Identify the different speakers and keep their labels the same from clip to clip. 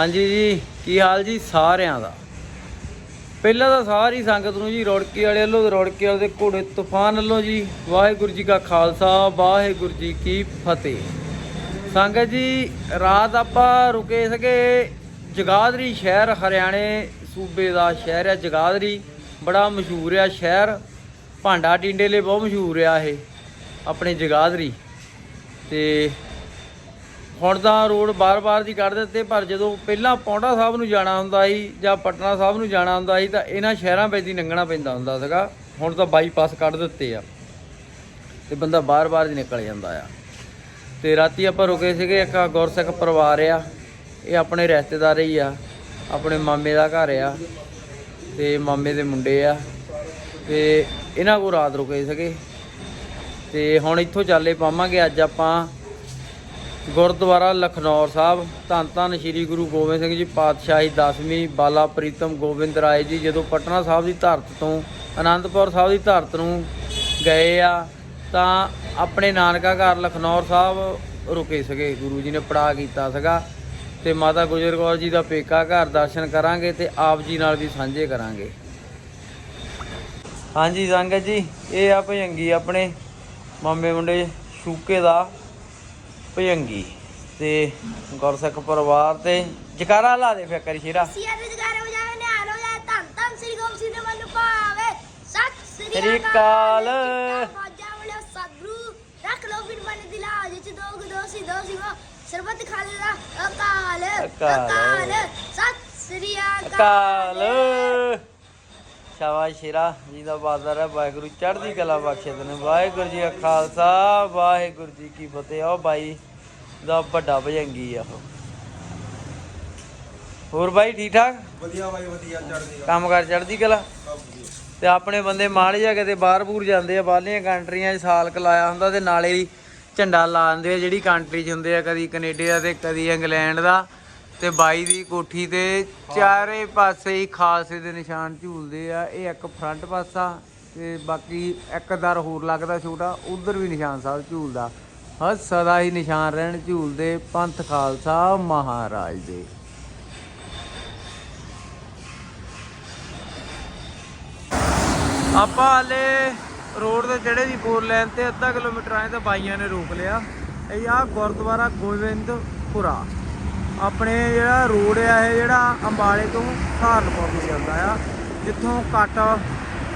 Speaker 1: ਹਾਂਜੀ ਜੀ, ਕੀ ਹਾਲ ਜੀ? ਸਾਰਿਆਂ ਦਾ। ਪਹਿਲਾਂ ਤਾਂ ਸਾਰੀ ਸੰਗਤ ਨੂੰ ਜੀ ਰੋੜਕੀ ਵਾਲੇ ਵੱਲੋਂ ਤੇ ਰੋੜਕੀ ਵਾਲੇ ਦੇ ਘੋੜੇ ਤੂਫਾਨ ਵੱਲੋਂ ਜੀ, ਵਾਹਿਗੁਰੂ ਜੀ ਕਾ ਖਾਲਸਾ, ਵਾਹਿਗੁਰੂ ਜੀ ਕੀ ਫਤਿਹ। ਸੰਗਤ ਜੀ, ਰਾਤ ਆਪਾਂ ਰੁਕੇ ਸਕੇ ਜਗਾਦਰੀ ਸ਼ਹਿਰ, ਹਰਿਆਣੇ ਸੂਬੇ ਦਾ ਸ਼ਹਿਰ ਹੈ ਜਗਾਦਰੀ। ਬੜਾ ਮਸ਼ਹੂਰ ਆ ਸ਼ਹਿਰ। ਭਾਂਡਾ ਟਿੰਡੇ ਲਈ ਬਹੁਤ ਮਸ਼ਹੂਰ ਆ ਇਹ, ਆਪਣੇ ਜਗਾਦਰੀ। ਤੇ ਹੁਣ ਤਾਂ ਰੋਡ ਬਾਰ-ਬਾਰ ਦੀ ਕੱਢ ਦਿੱਤੇ, ਪਰ ਜਦੋਂ ਪਹਿਲਾਂ ਪੌਂਡਾ ਸਾਹਿਬ ਨੂੰ ਜਾਣਾ ਹੁੰਦਾ ਸੀ ਜਾਂ ਪਟਨਾ ਸਾਹਿਬ ਨੂੰ ਜਾਣਾ ਹੁੰਦਾ ਸੀ, ਤਾਂ ਇਹਨਾਂ ਸ਼ਹਿਰਾਂ ਵਿੱਚ ਦੀ ਲੰਘਣਾ ਪੈਂਦਾ ਹੁੰਦਾ ਸੀਗਾ। ਹੁਣ ਤਾਂ ਬਾਈਪਾਸ ਕੱਢ ਦਿੱਤੇ ਆ ਤੇ ਬੰਦਾ ਬਾਰ-ਬਾਰ ਦੀ ਨਿਕਲ ਜਾਂਦਾ ਆ। ਤੇ ਰਾਤੀ ਆਪਾਂ ਰੁਕੇ ਸੀਗੇ, ਇੱਕ ਗੁਰਸਿੱਖ ਪਰਿਵਾਰ ਆ, ਇਹ ਆਪਣੇ ਰਿਸ਼ਤੇਦਾਰ ਹੀ ਆ, ਆਪਣੇ ਮਾਮੇ ਦਾ ਘਰ ਆ ਤੇ ਮਾਮੇ ਦੇ ਮੁੰਡੇ ਆ ਤੇ ਇਹਨਾਂ ਕੋਲ ਰਾਤ ਰੁਕੇ ਸੀਗੇ। ਤੇ ਹੁਣ ਇੱਥੋਂ ਚੱਲੇ ਪਾਵਾਂਗੇ, ਅੱਜ ਆਪਾਂ ਗੁਰਦੁਆਰਾ ਲਖਨੌਰ ਸਾਹਿਬ। ਧੰਨ ਧੰਨ ਸ੍ਰੀ ਗੁਰੂ ਗੋਬਿੰਦ ਸਿੰਘ ਜੀ, ਪਾਤਸ਼ਾਹੀ 10ਵੀਂ ਬਾਲਾ ਪ੍ਰੀਤਮ ਗੋਬਿੰਦ ਰਾਏ ਜੀ, ਜਦੋਂ ਪਟਨਾ ਸਾਹਿਬ ਦੀ ਧਰਤ ਤੋਂ, ਅਨੰਦਪੁਰ ਸਾਹਿਬ ਦੀ ਧਰਤ ਨੂੰ ਗਏ ਆ, ਤਾਂ ਆਪਣੇ ਨਾਨਕਾ ਘਰ ਲਖਨੌਰ ਸਾਹਿਬ ਰੁਕੇ ਸੀਗੇ। ਗੁਰੂ ਜੀ ਨੇ ਪੜਾ ਕੀਤਾ ਸੀਗਾ ਤੇ ਮਾਤਾ ਗੁਜਰ ਕੌਰ ਜੀ ਦਾ ਪੇਕਾ ਘਰ ਦਰਸ਼ਨ ਕਰਾਂਗੇ ਤੇ ਆਪ ਜੀ ਨਾਲ ਵੀ ਸਾਂਝੇ ਕਰਾਂਗੇ। ਹਾਂਜੀ ਸੰਗਤ ਜੀ, ਇਹ ਆ ਭਜੰਗੀ ਆਪਣੇ ਮਾਮੇ ਮੁੰਡੇ ਸ਼ੂਕੇ ਦਾ ਭਜੰਗੀ ਤੇ ਗੁਰਸਿੱਖ ਪਰਿਵਾਰ ਤੇ ਜਕਾਰਾ ਲਾ ਦੇ ਫਿਰ ਕਰੀ ਸ਼ੇਰਾ।
Speaker 2: ਸੀਆ ਦੇ ਜਗਾਰੇ ਹੋ ਜਾਵੇ ਨਿਹਾਲ ਹੋ ਜਾਵੇ ਧੰਨ ਧੰਨ ਸ੍ਰੀ ਗੋਬਿੰਦ ਸਿੰਘ ਦੇ ਮਨ ਪਾਵੇ ਸਤਿ
Speaker 1: ਸ੍ਰੀ ਅਕਾਲ।
Speaker 2: ਅਕਾਲ। ਬਾਜਾ ਵਾਲੇ ਸਤਿਗੁਰੂ ਰੱਖ ਲੋ ਬਿਨ ਬਨ ਦਿਲਾ ਜਿਚ ਦੋ ਗੁਦੋ ਸੀ ਦੋ ਸਿਵਾ ਸਰਬਤ ਖਾਲੇ ਦਾ। ਅਕਾਲ
Speaker 1: ਅਕਾਲ।
Speaker 2: ਅਕਾਲ। ਸਤਿ ਸ੍ਰੀ
Speaker 1: ਅਕਾਲ।
Speaker 2: ਅਕਾਲ।
Speaker 1: ਸ਼ਾਬਾਸ਼ ਸ਼ੇਰਾ ਜੀ ਦਾ ਬਾਦਰ ਹੈ। ਵਾਹਿਗੁਰੂ ਚੜ੍ਹਦੀ ਕਲਾ ਬਖਸ਼ੇ ਤੈਨੂੰ। ਵਾਹਿਗੁਰੂ ਜੀ ਕਾ ਖਾਲਸਾ ਵਾਹਿਗੁਰੂ ਜੀ ਕੀ ਫਤਿਹ। ਉਹ ਬਾਈ। ਦਾ ਵੱਡਾ ਭਜੰਗੀ ਆ ਉਹ। ਹੋਰ ਬਾਈ ਠੀਕ ਠਾਕ?
Speaker 3: ਵਧੀਆ ਬਾਈ ਵਧੀਆ ਚੜਦੀ
Speaker 1: ਕੰਮ ਕਰ ਚੜ੍ਹਦੀ ਕਲਾ? ਤੇ ਆਪਣੇ ਬੰਦੇ ਮਾੜੇ ਜਾ ਕਿਤੇ ਬਾਹਰ ਬੂਰ ਜਾਂਦੇ ਆ ਬਾਹਰਲੀਆਂ ਕੰਟਰੀਆਂ 'ਚ ਸਾਲ ਕਲਾਇਆ ਹੁੰਦਾ ਤੇ ਨਾਲੇ ਹੀ ਝੰਡਾ ਲਾ ਦਿੰਦੇ ਆ ਜਿਹੜੀ ਕੰਟਰੀ 'ਚ ਹੁੰਦੇ ਆ ਕਦੀ ਕੈਨੇਡਾ ਦਾ ਤੇ ਕਦੀ ਇੰਗਲੈਂਡ ਦਾ। ਤੇ ਬਾਈ ਦੀ ਕੋਠੀ ਤੇ ਚਾਰੇ ਪਾਸੇ ਹੀ ਖਾਲਸੇ ਦੇ ਨਿਸ਼ਾਨ ਝੂਲਦੇ ਆ ਇਹ ਇੱਕ ਫਰੰਟ ਪਾਸਾ ਤੇ ਬਾਕੀ ਇੱਕ ਦਰ ਹੋਰ ਲੱਗਦਾ ਛੋਟਾ ਉਧਰ ਵੀ ਨਿਸ਼ਾਨ ਸਾਹਿਬ ਝੂਲਦਾ। ਹਾਂ ਸਦਾ ਹੀ ਨਿਸ਼ਾਨ ਰਹਿਣ ਝੂਲਦੇ ਪੰਥ ਖਾਲਸਾ ਮਹਾਰਾਜ ਦੇ। ਆਪਾਂ ਹਾਲੇ ਰੋਡ ਤੇ ਜਿਹੜੇ ਦੀ ਫੋਰ ਲਾਈਨ ਤੇ ਅੱਧਾ ਕਿਲੋਮੀਟਰ ਆਏ ਤਾਂ ਬਾਈਆਂ ਨੇ ਰੋਕ ਲਿਆ। ਇਹ ਆ ਗੁਰਦੁਆਰਾ ਗੋਬਿੰਦਪੁਰਾ। ਆਪਣੇ ਜਿਹੜਾ ਰੋਡ ਆ, ਇਹ ਜਿਹੜਾ ਅੰਬਾਲੇ ਤੋਂ ਸਹਾਰਨਪੁਰ ਨੂੰ ਜਾਂਦਾ ਆ, ਜਿੱਥੋਂ ਕੱਟ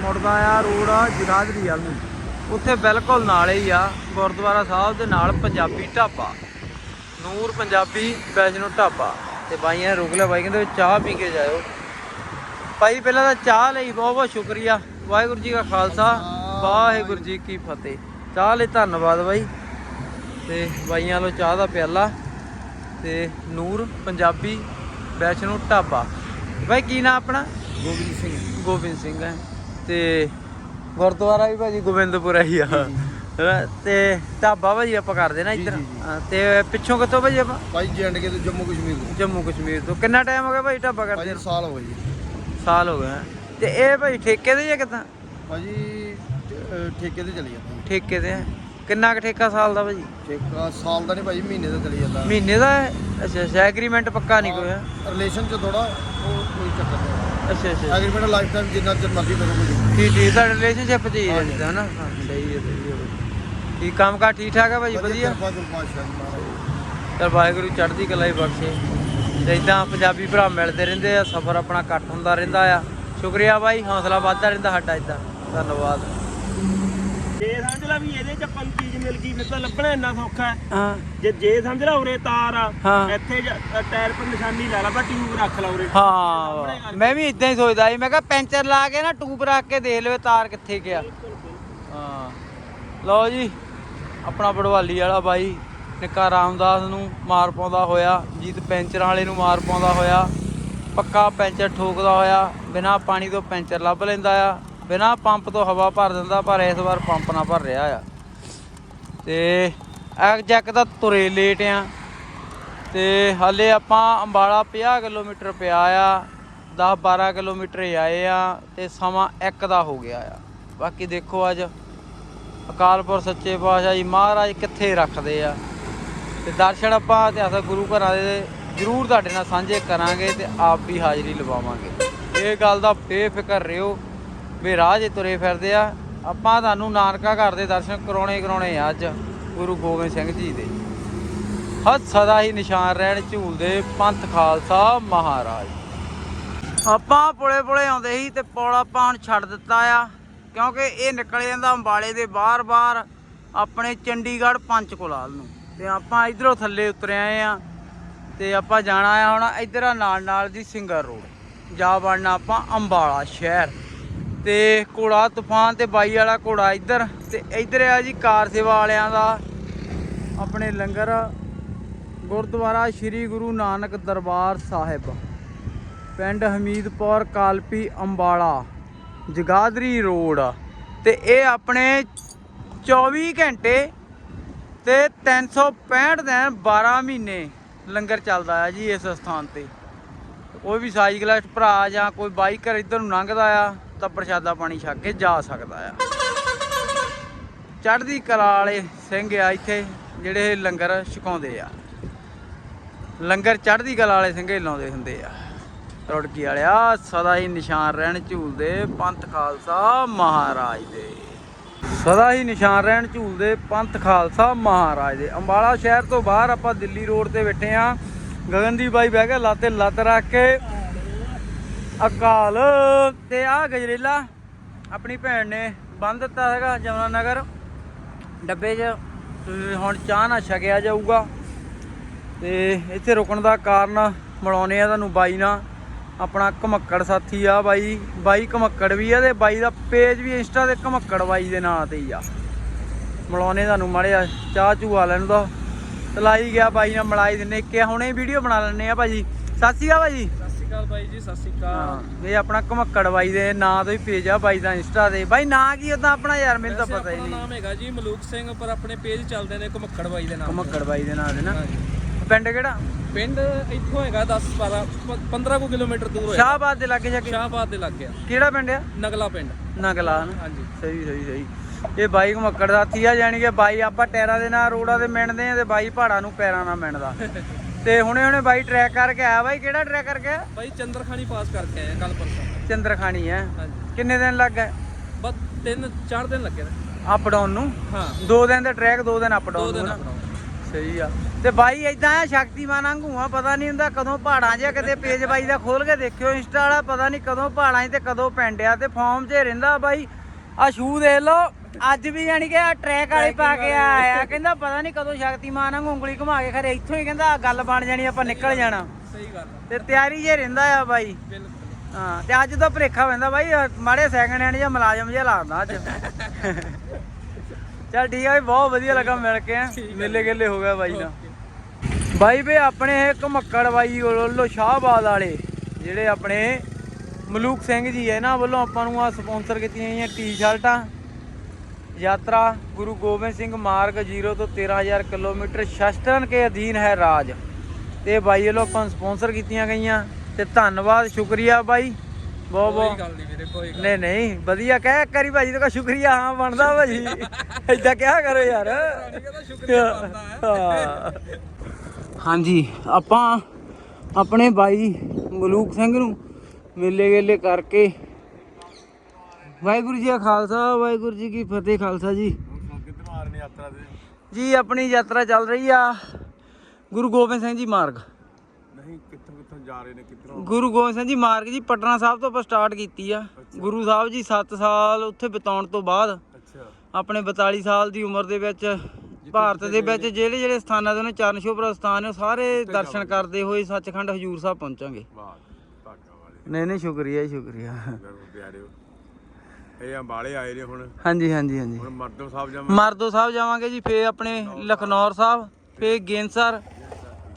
Speaker 1: ਮੁੜਦਾ ਆ ਰੋਡ ਆ ਜਗਾਦਰੀ ਵੱਲ ਨੂੰ। ਉੱਥੇ ਬਿਲਕੁਲ ਨਾਲੇ ਹੀ ਆ ਗੁਰਦੁਆਰਾ ਸਾਹਿਬ ਦੇ ਨਾਲ ਪੰਜਾਬੀ ਢਾਬਾ। ਨੂਰ ਪੰਜਾਬੀ ਵੈਸ਼ਨੋ ਢਾਬਾ। ਤੇ ਬਾਈਆਂ ਰੋਕ ਲਿਆ ਬਾਈ ਕਹਿੰਦੇ ਚਾਹ ਪੀ ਕੇ ਜਾਇਓ। ਭਾਈ ਪਹਿਲਾਂ ਤਾਂ ਚਾਹ ਲਈ ਬਹੁਤ ਬਹੁਤ ਸ਼ੁਕਰੀਆ। ਵਾਹਿਗੁਰੂ ਜੀ ਕਾ ਖਾਲਸਾ ਵਾਹਿਗੁਰੂ ਜੀ ਕੀ ਫਤਿਹ। ਚਾਹ ਲਈ ਧੰਨਵਾਦ ਬਾਈ। ਤੇ ਬਾਈਆਂ ਵੱਲੋਂ ਚਾਹ ਦਾ ਪਿਆਲਾ। ਤੇ ਨੂਰ ਪੰਜਾਬੀ ਵੈਸ਼ਨੋ ਢਾਬਾ। ਬਾਈ ਕੀ ਨਾਮ ਆਪਣਾ?
Speaker 3: ਗੋਬਿੰਦ ਸਿੰਘ।
Speaker 1: ਗੋਬਿੰਦ ਸਿੰਘ ਹੈ ਤੇ ਗੁਰਦੁਆਰਾ ਵੀ ਭਾਜੀ ਗੋਬਿੰਦਪੁਰਾ ਹੀ ਆ? ਤੇ ਢਾਬਾ ਭਾਜੀ ਆਪਾਂ ਕਰਦੇ ਨਾ ਇੱਧਰ। ਤੇ ਪਿੱਛੋਂ ਕਿੱਥੋਂ ਭਾਜੀ ਆਪਾਂ?
Speaker 3: ਭਾਈ ਜੈਂਡ ਕੇ ਤੇ ਜੰਮੂ ਕਸ਼ਮੀਰ ਤੋਂ।
Speaker 1: ਜੰਮੂ ਕਸ਼ਮੀਰ ਤੋਂ। ਕਿੰਨਾ ਟਾਈਮ ਹੋ ਗਿਆ ਭਾਈ ਢਾਬਾ ਕਰਦੇ
Speaker 3: ਭਾਈ
Speaker 1: ਨੂੰ?
Speaker 3: ਸਾਲ ਹੋ ਗਏ
Speaker 1: ਸਾਲ ਹੋ ਗਏ ਹੈਂ। ਤੇ ਇਹ ਭਾਈ ਠੇਕੇ ਤੇ ਜਾਂ ਕਿਦਾਂ?
Speaker 3: ਭਾਜੀ ਠੇਕੇ ਤੇ ਚਲੀ ਜਾਂਦਾ।
Speaker 1: ਠੇਕੇ ਤੇ। ਕਿੰਨਾ ਕੁ ਠੇਕਾ ਸਾਲ ਦਾ ਭਾਜੀ?
Speaker 3: ਠੇਕਾ ਸਾਲ ਦਾ ਨਹੀਂ ਭਾਜੀ ਮਹੀਨੇ ਦਾ ਚਲੀ ਜਾਂਦਾ।
Speaker 1: ਮਹੀਨੇ ਦਾ? ਅੱਛਾ ਅੱਛਾ ਐਗਰੀਮੈਂਟ ਪੱਕਾ ਨਹੀਂ ਕੋਈ।
Speaker 3: ਰਿਲੇਸ਼ਨ ਚ ਥੋੜਾ ਉਹ ਕੋਈ ਚੱਕਰ ਨਹੀਂ।
Speaker 1: ਅੱਛਾ ਅੱਛਾ।
Speaker 3: ਐਗਰੀਮੈਂਟ ਲਾਈਫ ਟਾਈਮ ਜਿੰਨਾ ਚਿਰ ਮਰਜ਼ੀ ਕਰੋ ਕੋਈ
Speaker 1: ਠੀਕ ਠੀਕ ਤੁਹਾਡਾ ਰਿਲੇਸ਼ਨਸ਼ਿਪ ਚ ਹੀ
Speaker 3: ਹਾਂਜੀ।
Speaker 1: ਰਹਿੰਦਾ ਨਾ ਹਾਂ ਸਹੀ ਹੈ ਸਹੀ ਹੈ। ਭਾਈ। ਠੀਕ ਕੰਮ ਕਾਰ ਠੀਕ ਠਾਕ ਹੈ ਵਧੀਆ
Speaker 3: ਮਹਾਰਾਜ।
Speaker 1: ਚਲ ਵਾਹਿਗੁਰੂ ਚੜ੍ਹਦੀ ਕਲਾ ਹੀ ਬਖਸ਼ੇ। ਤੇ ਇਦਾਂ ਪੰਜਾਬੀ ਭਰਾ ਮਿਲਦੇ ਰਹਿੰਦੇ ਆ ਸਫਰ ਆਪਣਾ ਘੱਟ ਹੁੰਦਾ ਰਹਿੰਦਾ ਆ। ਸ਼ੁਕਰੀਆ ਬਾਈ ਹੌਸਲਾ ਵੱਧਦਾ ਰਹਿੰਦਾ ਸਾਡਾ ਇਦਾਂ ਧੰਨਵਾਦ।
Speaker 4: ਜੇ ਸਮਝ ਲਾ ਵੀ ਇਹਦੇ ਚ ਆਪਾਂ ਨੂੰ ਚੀਜ਼ ਮਿਲ ਗਈ ਫਿਰ ਤਾਂ ਲੱਭਣਾ ਇੰਨਾ ਸੌਖਾ ਹੈ।
Speaker 1: ਹਾਂ।
Speaker 4: ਜੇ ਜੇ ਸਮਝ ਲਾ ਉਰੇ ਤਾਰ ਆ
Speaker 1: ਹਾਂ।
Speaker 4: ਇੱਥੇ ਜ- ਅ, ਟਾਇਰ 'ਤੇ ਨਿਸ਼ਾਨੀ ਲਾ ਲਾ ਬਾ ਟਿਊਬ ਰੱਖ ਲਾ ਉਰੇ।
Speaker 1: ਹਾਂ। ਮੈਂ ਵੀ ਇਦਾਂ ਹੀ ਸੋਚਦਾ ਸੀ ਮੈਂ ਕਿਹਾ ਪੈਂਚਰ ਲਾ ਕੇ ਨਾ ਟੂਬ ਰੱਖ ਕੇ ਦੇਖ ਲਵੇ ਤਾਰ ਕਿੱਥੇ ਗਿਆ। ਹਾਂ। ਲਓ ਜੀ ਆਪਣਾ ਬੜਵਾਲੀ ਵਾਲਾ ਬਾਈ ਨਿੱਕਾ ਰਾਮਦਾਸ ਨੂੰ ਮਾਰ ਪਾਉਂਦਾ ਹੋਇਆ ਜੀਤ ਪੈਂਚਰਾਂ ਵਾਲੇ ਨੂੰ ਮਾਰ ਪਾਉਂਦਾ ਹੋਇਆ ਪੱਕਾ ਪੈਂਚਰ ਠੋਕਦਾ ਹੋਇਆ ਬਿਨਾ ਪਾਣੀ ਤੋਂ ਪੈਂਚਰ ਲੱਭ ਲੈਂਦਾ ਆ। ਬਿਨਾ ਪੰਪ ਤੋਂ ਹਵਾ ਭਰ ਦਿੰਦਾ, ਪਰ ਇਸ ਵਾਰ ਪੰਪ ਨਾ ਭਰ ਰਿਹਾ ਆ। ਤੇ ਐ ਜੈਕ ਦਾ ਤੁਰੇ ਲੇਟ ਆ। ਤੇ ਹਾਲੇ ਆਪਾਂ ਅੰਬਾਲਾ 50 ਕਿਲੋਮੀਟਰ ਪਿਆ ਆ 10 12 ਕਿਲੋਮੀਟਰ ਆਏ ਆ ਤੇ ਸਮਾਂ 1 ਦਾ ਹੋ ਗਿਆ ਆ। ਬਾਕੀ ਦੇਖੋ ਅੱਜ ਅਕਾਲਪੁਰ ਸੱਚੇ ਪਾਤਸ਼ਾਹ ਜੀ ਮਹਾਰਾਜ ਕਿੱਥੇ ਰੱਖਦੇ ਆ। ਤੇ ਦਰਸ਼ਨ ਆਪਾਂ ਇਤਿਹਾਸਕ ਗੁਰੂ ਘਰਾਂ ਦੇ ਜ਼ਰੂਰ ਤੁਹਾਡੇ ਨਾਲ ਸਾਂਝੇ ਕਰਾਂਗੇ ਤੇ ਆਪ ਵੀ ਹਾਜ਼ਰੀ ਲਵਾਵਾਂਗੇ। ਇਹ ਗੱਲ ਦਾ ਬੇਫਿਕਰ ਰਿਓ ਵੀ ਰਾਹ 'ਚ ਤੁਰੇ ਫਿਰਦੇ ਆ, ਆਪਾਂ ਤੁਹਾਨੂੰ ਨਾਨਕਾ ਘਰ ਦੇ ਦਰਸ਼ਨ ਕਰਾਉਣੇ ਕਰਾਉਣੇ ਆ ਅੱਜ ਗੁਰੂ ਗੋਬਿੰਦ ਸਿੰਘ ਜੀ ਦੇ। ਹੱਥ ਸਦਾ ਹੀ ਨਿਸ਼ਾਨ ਰਹਿਣ ਝੂਲਦੇ ਪੰਥ ਖਾਲਸਾ ਮਹਾਰਾਜ। ਆਪਾਂ ਪੁਲੇ ਪੁਲੇ ਆਉਂਦੇ ਸੀ ਤੇ ਪੁਲ ਆਪਾਂ ਹੁਣ ਛੱਡ ਦਿੱਤਾ ਆ, ਕਿਉਂਕਿ ਇਹ ਨਿਕਲ ਜਾਂਦਾ ਅੰਬਾਲੇ ਦੇ ਬਾਹਰ-ਬਾਹਰ ਆਪਣੇ ਚੰਡੀਗੜ੍ਹ ਪੰਚਕੁਲਾਲ ਨੂੰ। ਤੇ ਆਪਾਂ ਇਧਰੋਂ ਥੱਲੇ ਉਤਰ ਆਏ ਆ ਤੇ ਆਪਾਂ ਜਾਣਾ ਆ ਹੁਣ ਇਧਰ ਨਾਲ ਨਾਲ ਦੀ ਸਿੰਗਰ ਰੋਡ। ਜਾ ਵੜਨਾ ਆਪਾਂ ਅੰਬਾਲਾ ਸ਼ਹਿਰ। ਤੇ ਘੋੜਾ ਤੂਫਾਨ ਤੇ ਬਾਈ ਵਾਲਾ ਘੋੜਾ ਇੱਧਰ ਤੇ ਇੱਧਰ ਆ ਜੀ ਕਾਰ ਸੇਵਾ ਵਾਲਿਆਂ ਦਾ ਆਪਣੇ ਲੰਗਰ ਗੁਰਦੁਆਰਾ ਸ੍ਰੀ ਗੁਰੂ ਨਾਨਕ ਦਰਬਾਰ ਸਾਹਿਬ, ਪਿੰਡ ਹਮੀਦਪੁਰ ਕਾਲਪੀ ਅੰਬਾਲਾ, ਜਗਾਦਰੀ ਰੋਡ ਤੇ ਇਹ ਆਪਣੇ 24 ਘੰਟੇ ਤੇ 365 ਦਿਨ 12 ਮਹੀਨੇ ਲੰਗਰ ਚੱਲਦਾ ਆ ਜੀ ਇਸ ਸਥਾਨ ਤੇ। ਕੋਈ ਵੀ ਸਾਈਕਲਿਸਟ ਭਰਾ ਜਾਂ ਕੋਈ ਬਾਈਕਰ ਇੱਧਰ ਨੂੰ ਲੰਘਦਾ ਆ ਤਾਂ ਪ੍ਰਸ਼ਾਦਾ ਪਾਣੀ ਛਕ ਕੇ ਜਾ ਸਕਦਾ ਆ। ਚੜ੍ਹਦੀ ਕਲਾ ਵਾਲੇ ਸਿੰਘ ਆ ਇੱਥੇ, ਜਿਹੜੇ ਲੰਗਰ ਛਕਾਉਂਦੇ ਆ। ਲੰਗਰ ਚੜ੍ਹਦੀ ਕਲਾ ਵਾਲੇ ਸਿੰਘ ਲਾਉਂਦੇ ਹੁੰਦੇ ਆ। ਰੁੜਕੀ ਵਾਲਿਆ ਸਦਾ ਹੀ ਨਿਸ਼ਾਨ ਰਹਿਣ ਝੂਲਦੇ ਪੰਥ ਖਾਲਸਾ ਮਹਾਰਾਜ ਦੇ। ਸਦਾ ਹੀ ਨਿਸ਼ਾਨ ਰਹਿਣ ਝੂਲਦੇ ਪੰਥ ਖਾਲਸਾ ਮਹਾਰਾਜ ਦੇ। ਅੰਬਾਲਾ ਸ਼ਹਿਰ ਤੋਂ ਬਾਹਰ ਆਪਾਂ ਦਿੱਲੀ ਰੋਡ ਤੇ ਬੈਠੇ ਆ। ਗਗਨਦੀਪ ਬਾਈ ਬਹਿ ਕੇ ਲਾਤੇ ਲੱਤ ਰੱਖ ਕੇ ਅਕਾਲ। ਤੇ ਆ ਗਜਰੇਲਾ ਆਪਣੀ ਭੈਣ ਨੇ ਬੰਦ ਦਿੱਤਾ ਹੈਗਾ ਜਮਨਾ ਨਗਰ ਡੱਬੇ 'ਚ ਹੁਣ ਚਾਹ ਨਾ ਛਕਿਆ ਜਾਊਗਾ। ਤੇ ਇੱਥੇ ਰੁਕਣ ਦਾ ਕਾਰਨ ਮਿਲਾਉਨੇ ਆ ਤੁਹਾਨੂੰ ਬਾਈ ਨਾਲ। ਆਪਣਾ ਘਮੱਕੜ ਸਾਥੀ ਆ ਬਾਈ। ਬਾਈ ਘਮੱਕੜ ਵੀ ਆ ਤੇ ਬਾਈ ਦਾ ਪੇਜ ਵੀ ਇੰਸਟਾ ਤੇ ਘਮੱਕੜ ਬਾਈ ਦੇ ਨਾਂ ਤੇ ਹੀ ਆ। ਮਿਲਾਉਨੇ ਤੁਹਾਨੂੰ ਮਾੜਿਆ ਚਾਹ ਚੂਆ ਲੈਣ ਦਾ। ਤਲਾਈ ਗਿਆ ਬਾਈ ਨਾਲ, ਮਲਾਈ ਦਿੰਨੇ। ਕਿ ਹੁਣੇ ਵੀਡੀਓ ਬਣਾ ਲੈਣੇ ਆ ਭਾਜੀ। ਸਤਿ ਸ਼੍ਰੀ ਅਕਾਲ ਭਾਜੀ।
Speaker 4: ਅਕਾਲ ਬਾਈ ਜੀ ਸਤਿ ਸ਼੍ਰੀ
Speaker 1: ਹਾਂ ਇਹ ਆਪਣਾ ਘਮੱਕੜ ਬਾਈ ਦੇ ਨਾਂ ਤੋਂ ਹੀ ਪੇਜ ਆ ਬਾਈ ਦਾ ਇੰਸਟਾ ਤੇ। ਬਾਈ ਨਾਂ ਕੀ ਉਦਾਂ ਆਪਣਾ ਯਾਰ ਮੈਨੂੰ ਤਾਂ ਪਤਾ ਹੀ ਨਹੀਂ।
Speaker 4: ਨਾਮ ਹੈਗਾ ਜੀ ਮਲੂਕ ਸਿੰਘ ਪਰ ਆਪਣੇ ਪੇਜ ਚੱਲਦੇ ਨੇ ਘਮੱਕੜ ਬਾਈ ਦੇ ਨਾਮ
Speaker 1: ਘਮੱਕੜ ਬਾਈ ਦੇ ਨਾਂ ਦੇ ਨਾ। ਪਿੰਡ ਕਿਹੜਾ?
Speaker 4: ਪਿੰਡ ਇੱਥੋਂ ਹੈਗਾ 10 12 15 ਕੁ ਕਿਲੋਮੀਟਰ ਦੂਰ ਹੋਇਆ।
Speaker 1: ਸ਼ਾਹਬਾਦ ਦੇ ਲਾਗੇ ਜਾ ਕੇ?
Speaker 4: ਸ਼ਾਹਬਾਦ ਦੇ ਲੱਗ
Speaker 1: ਕਿਹੜਾ ਪਿੰਡ ਆ?
Speaker 4: ਨਗਲਾ ਪਿੰਡ।
Speaker 1: ਨਗਲਾ
Speaker 4: ਹਾਂਜੀ।
Speaker 1: ਸਹੀ ਸਹੀ ਸਹੀ। ਇਹ ਬਾਈ ਘਮੱਕੜ ਸਾਥੀ ਆ ਜਾਣੀ ਕਿ ਬਾਈ ਆਪਾਂ ਟਾਇਰਾਂ ਦੇ ਨਾਲ ਰੋਡਾਂ ਤੇ ਮਿਣਦੇ ਆ ਤੇ ਬਾਈ ਪਹਾੜਾਂ ਨੂੰ ਪੈਰਾਂ ਨਾਲ ਮਿਣਦਾ। ਤੇ ਹੁਣੇ ਹੁਣੇ ਬਾਈ ਟਰੈਕ ਕਰਕੇ ਆਇਆ। ਬਾਈ ਕਿਹੜਾ ਟਰੈਕ ਕਰਕੇ ਆਇਆ?
Speaker 4: ਬਾਈ ਚੰਦਰਖਾਨੀ ਪਾਸ ਕਰਕੇ ਆਏ ਕੱਲ ਪਰਸੋਂ।
Speaker 1: ਚੰਦਰਖਾਣੀ ਹੈ। ਕਿੰਨੇ ਦਿਨ ਲੱਗ ਗਏ?
Speaker 4: ਬਸ ਤਿੰਨ ਚਾਰ ਦਿਨ ਲੱਗੇ ਨੇ।
Speaker 1: ਅਪ ਡਾਊਨ ਨੂੰ?
Speaker 4: ਹਾਂ।
Speaker 1: ਦੋ ਦਿਨ ਦਾ ਟਰੈਕ ਦੋ ਦਿਨ ਅਪ
Speaker 4: ਦੋ
Speaker 1: ਡਾਊਨ ਨੂੰ? ਸਹੀ ਆ। ਤੇ ਬਾਈ ਇਦਾਂ ਆ ਸ਼ਕਤੀਮਾਨ ਵਾਂਗੂ ਆ ਪਤਾ ਨਹੀਂ ਹੁੰਦਾ ਕਦੋਂ ਪਹਾੜਾਂ 'ਚ ਕਦੇ ਪੇਜ ਬਾਈ ਦਾ ਖੋਲ ਕੇ ਦੇਖਿਓ ਇੰਸਟਾ ਵਾਲਾ ਪਤਾ ਨਹੀਂ ਕਦੋਂ ਪਹਾੜਾਂ 'ਚ ਤੇ ਕਦੋਂ ਪਿੰਡ ਆ ਤੇ ਫਾਰਮ 'ਚ ਰਹਿੰਦਾ ਬਾਈ। ਆ ਸ਼ੂ ਦੇਖ ਲਓ। ਅੱਜ ਵੀ ਯਾਨੀ ਕਿ ਆ ਟਰੈਕ ਵਾਲੇ ਪਾ ਕੇ ਆਇਆ। ਕਹਿੰਦਾ ਪਤਾ ਨਹੀਂ ਕਦੋਂ ਸ਼ਕਤੀਮਾਨ ਵਾਂਗੂ ਉਂਗਲੀ ਘੁਮਾ ਕੇ ਖਰੇ ਇੱਥੋਂ ਹੀ ਕਹਿੰਦਾ ਗੱਲ ਬਣ ਜਾਣੀ ਆਪਾਂ ਨਿਕਲ ਜਾਣਾ।
Speaker 4: ਸਹੀ ਗੱਲ
Speaker 1: ਤੇ ਤਿਆਰੀ ਜੇ ਰਹਿੰਦਾ ਆ ਬਾਈ। ਹਾਂ ਤੇ ਅੱਜ ਤਾਂ ਭਰੇਖਾ ਪੈਂਦਾ ਬਾਈ ਮਾੜੇ ਸੈਕਿੰਡ ਹੈਂਡ ਜਾਂ ਮੁਲਾਜ਼ਮ ਜਿਹਾ ਲੱਗਦਾ ਅੱਜ। ਚੱਲ ਠੀਕ ਆ ਬਹੁਤ ਵਧੀਆ ਲੱਗਾ ਮਿਲ ਕੇ। ਮੇਲੇ ਗੇਲੇ ਹੋ ਗਿਆ ਬਾਈ ਨਾਲ ਬਾਈ ਵੇ ਆਪਣੇ ਇਹ ਘਮੱਕੜ ਬਾਈ ਵੱਲੋਂ ਸ਼ਾਹਬਾਦ ਵਾਲੇ ਜਿਹੜੇ ਆਪਣੇ ਮਲੂਕ ਸਿੰਘ ਜੀ ਇਹਨਾਂ ਵੱਲੋਂ ਆਪਾਂ ਨੂੰ ਆ ਸਪਾਂਸਰ ਕੀਤੀਆਂ ਟੀ-ਸ਼ਰਟਾਂ ਯਾਤਰਾ ਗੁਰੂ ਗੋਬਿੰਦ ਸਿੰਘ ਮਾਰਗ 0 ਤੋਂ 13000 ਕਿਲੋਮੀਟਰ ਸ਼ਸਤਰਨ ਕੇ ਅਧੀਨ ਹੈ ਰਾਜ। ਤੇ ਬਾਈ ਵੱਲੋਂ ਆਪਾਂ ਸਪਾਂਸਰ ਕੀਤੀਆਂ ਗਈਆਂ। ਤੇ ਧੰਨਵਾਦ ਸ਼ੁਕਰੀਆ ਬਾਈ। ਬਹੁਤ ਬਹੁਤ।
Speaker 4: ਗੱਲ ਨਹੀਂ ਵੀਰੇ ਕੋਈ ਗੱਲ
Speaker 1: ਨਹੀਂ ਨਹੀਂ ਵਧੀਆ ਕਹਿ ਇੱਕ ਵਾਰੀ ਭਾਜੀ ਦਾ ਸ਼ੁਕਰੀਆ ਹਾਂ ਬਣਦਾ ਭਾਜੀ। ਏਦਾਂ ਕਿਹਾ ਕਰੋ ਯਾਰ। ਹਾਂਜੀ ਆਪਾਂ ਆਪਣੇ ਬਾਈ ਮਲੂਕ ਸਿੰਘ ਨੂੰ ਮੇਲੇ ਗੇਲੇ ਕਰਕੇ ਵਾਹਿਗੁਰੂ ਜੀ ਕਾ ਖਾਲਸਾ ਵਾਹਿਗੁਰੂ ਜੀ ਕੀ ਫਤਿਹ ਖਾਲਸਾ ਜੀ।
Speaker 3: ਕਿੱਧਰੋਂ ਯਾਤਰਾ
Speaker 1: ਜੀ ਆਪਣੀ ਯਾਤਰਾ ਚੱਲ ਰਹੀ ਆ ਗੁਰੂ ਗੋਬਿੰਦ ਸਿੰਘ ਜੀ ਮਾਰਗ।
Speaker 3: ਨਹੀਂ ਕਿੱਥੋਂ ਕਿੱਥੋਂ ਜਾ ਰਹੇ ਨੇ ਕਿੱਧਰੋਂ?
Speaker 1: ਗੁਰੂ ਗੋਬਿੰਦ ਸਿੰਘ ਜੀ ਮਾਰਗ ਜੀ ਪਟਨਾ ਸਾਹਿਬ ਤੋਂ ਆਪਾਂ ਸਟਾਰਟ ਕੀਤੀ ਆ। ਗੁਰੂ ਸਾਹਿਬ ਜੀ 7 ਸਾਲ ਉੱਥੇ ਬਿਤਾਉਣ ਤੋਂ ਬਾਅਦ
Speaker 3: ਅੱਛਾ।
Speaker 1: ਆਪਣੇ 42 ਸਾਲ ਦੀ ਉਮਰ ਦੇ ਵਿੱਚ ਭਾਰਤ ਦੇ ਵਿੱਚ ਜਿਹੜੇ ਜਿਹੜੇ ਸਥਾਨਾਂ ਦੇ ਨੇ ਚਰਨ ਛੋਹ ਸਥਾਨ ਨੇ ਉਹ ਸਾਰੇ ਦਰਸ਼ਨ ਕਰਦੇ ਹੋਏ ਸੱਚਖੰਡ ਹਜੂਰ ਸਾਹਿਬ ਪਹੁੰਚਾਂਗੇ।
Speaker 3: ਵਾਹ ਧਾਗਾ ਵਾਲੇ
Speaker 1: ਨਹੀਂ ਨਹੀਂ ਸ਼ੁਕਰੀਆ ਸ਼ੁਕਰੀਆ।
Speaker 3: ਪਿਆਰਿਓ। ਇਹ ਅੰਬਾਲੇ ਆਏ ਨੇ ਹੁਣ।
Speaker 1: ਹਾਂਜੀ ਹਾਂਜੀ ਹਾਂਜੀ।
Speaker 3: ਹੁਣ ਸਾਹਿਬ
Speaker 1: ਮਰਦੋ ਸਾਹਿਬ ਜਾਵਾਂਗੇ ਜੀ ਫੇਰ ਆਪਣੇ ਲਖਨੌਰ ਸਾਹਿਬ ਫੇਰ ਗੇਂਸਰ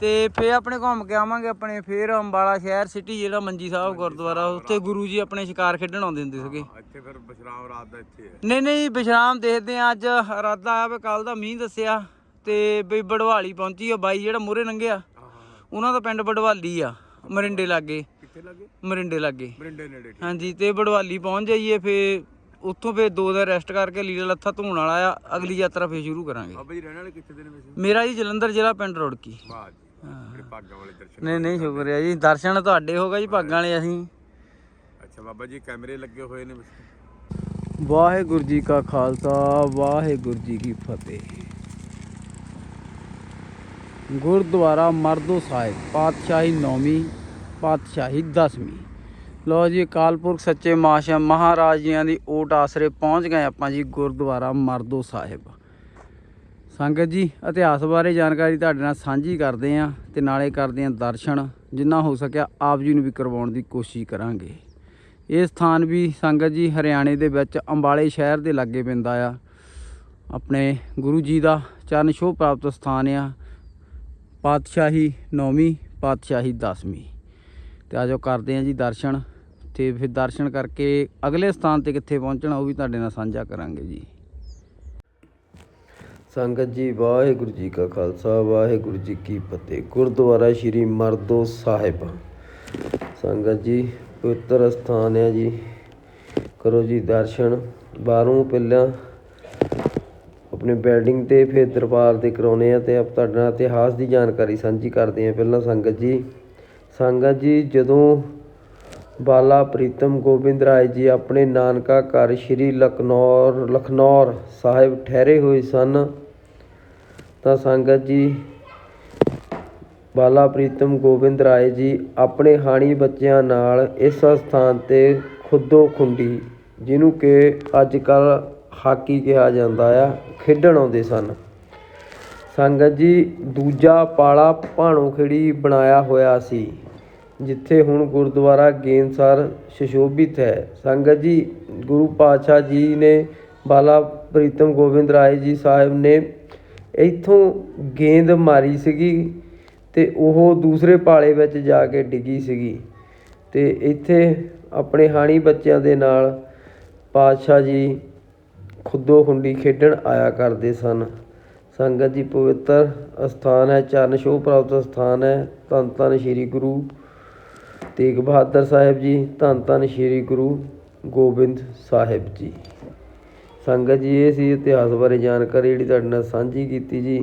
Speaker 1: ਤੇ ਫੇਰ ਆਪਣੇ ਘੁੰਮ ਕੇ ਆਵਾਂਗੇ ਆਪਣੇ ਫੇਰ ਅੰਬਾਲਾ ਸ਼ਹਿਰ ਸਿਟੀ ਜਿਹੜਾ ਮੰਜੀ ਸਾਹਿਬ ਗੁਰਦੁਆਰਾ ਉੱਥੇ ਗੁਰੂ ਜੀ ਆਪਣੇ ਸ਼ਿਕਾਰ ਖੇਡਣ ਆਉਂਦੇ ਹੁੰਦੇ ਸੀਗੇ।
Speaker 3: ਇੱਥੇ ਫਿਰ ਬਸ਼ਰਾਮ ਰਾਤ ਦਾ ਇੱਥੇ ਹੈ।
Speaker 1: ਨਹੀਂ ਨਹੀਂ ਵਿਸ਼ਰਾਮ ਦੇਖਦੇ ਆ ਅੱਜ ਇਰਾਦਾ ਆ ਵੀ ਕੱਲ ਦਾ ਮੀਂਹ ਦੱਸਿਆ ਤੇ ਬਈ ਬੜਵਾਲੀ ਪਹੁੰਚੀ ਆ ਬਾਈ ਜਿਹੜਾ ਮੂਰੇ ਲੰਘਿਆ ਉਹਨਾਂ ਦਾ ਪਿੰਡ ਬੜਵਾਲੀ ਆ ਮਰਿੰਡੇ ਲਾਗੇ।
Speaker 3: ਕਿੱਥੇ ਲੱਗੇ?
Speaker 1: ਮਰਿੰਡੇ ਲਾਗੇ।
Speaker 3: ਮਰਿੰਡੇ ਨੇੜੇ
Speaker 1: ਹਾਂਜੀ ਤੇ ਬੜਵਾਲੀ ਪਹੁੰਚ ਜਾਈਏ ਫੇ ਉੱਥੋਂ ਫੇ ਦੋ ਦਿਨ ਰੈਸਟ ਕਰਕੇ ਲੀਲਾ ਲੱਥਾ ਧੋਣ ਵਾਲਾ ਆ ਅਗਲੀ ਯਾਤਰਾ ਫੇ ਸ਼ੁਰੂ ਕਰਾਂਗੇ।
Speaker 3: ਬਾਬਾ ਜੀ ਰਹਿਣ ਵਾਲੇ ਕਿੱਥੇ ਦੇ ਨੇ ਵੈਸੇ?
Speaker 1: ਮੇਰਾ ਜੀ ਜਲੰਧਰ ਜ਼ਿਲ੍ਹਾ ਪਿੰਡ ਰੁੜਕੀ।
Speaker 3: ਵਾਹ ਜੀ ਜਿਹੜੇ ਭਾਗਾਂ ਵਾਲੇ ਦਰਸ਼ਨ
Speaker 1: ਨਹੀਂ ਨਹੀਂ ਸ਼ੁਕਰੀਆ ਜੀ। ਦਰਸ਼ਨ ਤੁਹਾਡੇ ਹੋ ਗਏ ਜੀ ਭਾਗਾਂ ਵਾਲੇ ਅਸੀਂ।
Speaker 3: ਅੱਛਾ ਬਾਬਾ ਜੀ ਕੈਮਰੇ ਲੱਗੇ ਹੋਏ ਨੇ
Speaker 1: ਵਾਹਿਗੁਰੂ ਜੀ ਕਾ ਖਾਲਸਾ ਵਾਹਿਗੁਰੂ ਜੀ ਕੀ ਫਤਿਹ। ਗੁਰਦੁਆਰਾ ਮਰਦੋ ਸਾਹਿਬ ਪਾਤਸ਼ਾਹੀ ਨੌਵੀਂ ਪਾਤਸ਼ਾਹੀ 10ਵੀਂ ਲੋ ਜੀ ਅਕਾਲ ਪੁਰਖ ਸੱਚੇ ਮਾਸ਼ਾ ਮਹਾਰਾਜ ਜੀਆਂ ਦੀ ਓਟ ਆਸਰੇ ਪਹੁੰਚ ਗਏ ਆਪਾਂ ਜੀ ਗੁਰਦੁਆਰਾ ਮਰਦੋ ਸਾਹਿਬ। ਸੰਗਤ ਜੀ, ਇਤਿਹਾਸ ਬਾਰੇ ਜਾਣਕਾਰੀ ਤੁਹਾਡੇ ਨਾਲ ਸਾਂਝੀ ਕਰਦੇ ਆਂ ਤੇ ਨਾਲੇ ਕਰਦੇ ਆਂ ਦਰਸ਼ਨ, ਜਿੰਨਾ ਹੋ ਸਕਿਆ ਆਪ ਜੀ ਨੂੰ ਵੀ ਕਰਵਾਉਣ ਦੀ ਕੋਸ਼ਿਸ਼ ਕਰਾਂਗੇ। ਇਹ ਸਥਾਨ ਵੀ ਸੰਗਤ ਜੀ ਹਰਿਆਣੇ ਦੇ ਵਿੱਚ ਅੰਬਾਲੇ ਸ਼ਹਿਰ ਦੇ ਲਾਗੇ ਪੈਂਦਾ ਆ। ਆਪਣੇ ਗੁਰੂ ਜੀ ਦਾ ਚਰਨ ਛੋਹ ਪ੍ਰਾਪਤ ਸਥਾਨ ਆ, ਪਾਤਸ਼ਾਹੀ ਨੌਵੀਂ, ਪਾਤਸ਼ਾਹੀ 10ਵੀਂ ਤੇ ਆਜੋ ਕਰਦੇ ਆਂ ਜੀ ਦਰਸ਼ਨ। ਤੇ ਫਿਰ ਦਰਸ਼ਨ ਕਰਕੇ ਅਗਲੇ ਸਥਾਨ ਤੇ ਕਿੱਥੇ ਪਹੁੰਚਣਾ ਉਹ ਵੀ ਤੁਹਾਡੇ ਨਾਲ ਸਾਂਝਾ ਕਰਾਂਗੇ ਜੀ। ਸੰਗਤ ਜੀ, ਵਾਹਿਗੁਰੂ ਜੀ ਕਾ ਖਾਲਸਾ, ਵਾਹਿਗੁਰੂ ਜੀ ਕੀ ਫਤਿਹ। ਗੁਰਦੁਆਰਾ ਸ਼੍ਰੀ ਮਰਦੋ ਸਾਹਿਬ। ਸੰਗਤ ਜੀ, ਪਵਿੱਤਰ ਸਥਾਨ ਹੈ ਜੀ। ਕਰੋ ਜੀ ਦਰਸ਼ਨ। ਬਾਹਰੋਂ ਪਹਿਲਾਂ ਆਪਣੇ ਬਿਲਡਿੰਗ ਤੇ ਫਿਰ ਦਰਬਾਰ ਦੇ ਕਰਾਉਨੇ ਆ ਤੇ ਆਪ ਤੁਹਾਡੇ ਨਾਲ ਇਤਿਹਾਸ ਦੀ ਜਾਣਕਾਰੀ ਸਾਂਝੀ ਕਰਦੇ ਆ ਪਹਿਲਾਂ ਸੰਗਤ ਜੀ ਸੰਗਤ ਜੀ, ਜਦੋਂ ਬਾਲਾ ਪ੍ਰੀਤਮ ਗੋਬਿੰਦ ਰਾਏ ਜੀ ਆਪਣੇ ਨਾਨਕਾ ਘਰ ਸ੍ਰੀ ਲਖਨੌਰ ਲਖਨੌਰ ਸਾਹਿਬ ਠਹਿਰੇ ਹੋਏ ਸਨ। ਤਾਂ ਸੰਗਤ ਜੀ, ਬਾਲਾ ਪ੍ਰੀਤਮ ਗੋਬਿੰਦ ਰਾਏ ਜੀ ਆਪਣੇ ਹਾਣੀ ਬੱਚਿਆਂ ਨਾਲ ਇਸ ਸਥਾਨ ਤੇ ਖੁੱਦੋ ਖੁੰਡੀ, ਜਿਹਨੂੰ ਕਿ ਅੱਜ ਕੱਲ ਹਾਕੀ ਕਿਹਾ ਜਾਂਦਾ ਆ, ਖੇਡਣ ਆਉਂਦੇ ਸਨ। ਸੰਗਤ ਜੀ, ਦੂਜਾ ਪਾਲਾ ਭਾਣੋ ਖੇੜੀ ਬਣਾਇਆ ਹੋਇਆ ਸੀ। ਜਿੱਥੇ ਹੁਣ ਗੁਰਦੁਆਰਾ ਗੇਨਸਰ ਸੁਸ਼ੋਭਿਤ ਹੈ। ਸੰਗਤ ਜੀ, ਗੁਰੂ ਪਾਤਸ਼ਾਹ ਜੀ ਨੇ ਬਾਲਾ ਪ੍ਰੀਤਮ ਗੋਬਿੰਦ ਰਾਏ ਜੀ ਸਾਹਿਬ ਨੇ ਇੱਥੋਂ ਗੇਂਦ ਮਾਰੀ ਸੀਗੀ ਅਤੇ ਉਹ ਦੂਸਰੇ ਪਾਲੇ ਵਿੱਚ ਜਾ ਕੇ ਡਿੱਗੀ ਸੀਗੀ ਅਤੇ ਇੱਥੇ ਆਪਣੇ ਹਾਣੀ ਬੱਚਿਆਂ ਦੇ ਨਾਲ ਪਾਤਸ਼ਾਹ ਜੀ ਖੁੱਦੋ ਖੁੰਡੀ ਖੇਡਣ ਆਇਆ ਕਰਦੇ ਸਨ। ਸੰਗਤ ਜੀ ਪਵਿੱਤਰ ਅਸਥਾਨ ਹੈ, ਚਰਨ ਛੋਹ ਪ੍ਰਾਪਤ ਸਥਾਨ ਹੈ। ਧੰਨ ਧੰਨ ਸ੍ਰੀ ਗੁਰੂ ਤੇਗ ਬਹਾਦਰ ਸਾਹਿਬ ਜੀ, ਧੰਨ ਧੰਨ ਸ੍ਰੀ ਗੁਰੂ ਗੋਬਿੰਦ ਸਾਹਿਬ ਜੀ। ਸੰਗਤ ਜੀ ਇਹ ਸੀ ਇਤਿਹਾਸ ਬਾਰੇ ਜਾਣਕਾਰੀ ਜਿਹੜੀ ਤੁਹਾਡੇ ਨਾਲ ਸਾਂਝੀ ਕੀਤੀ ਜੀ,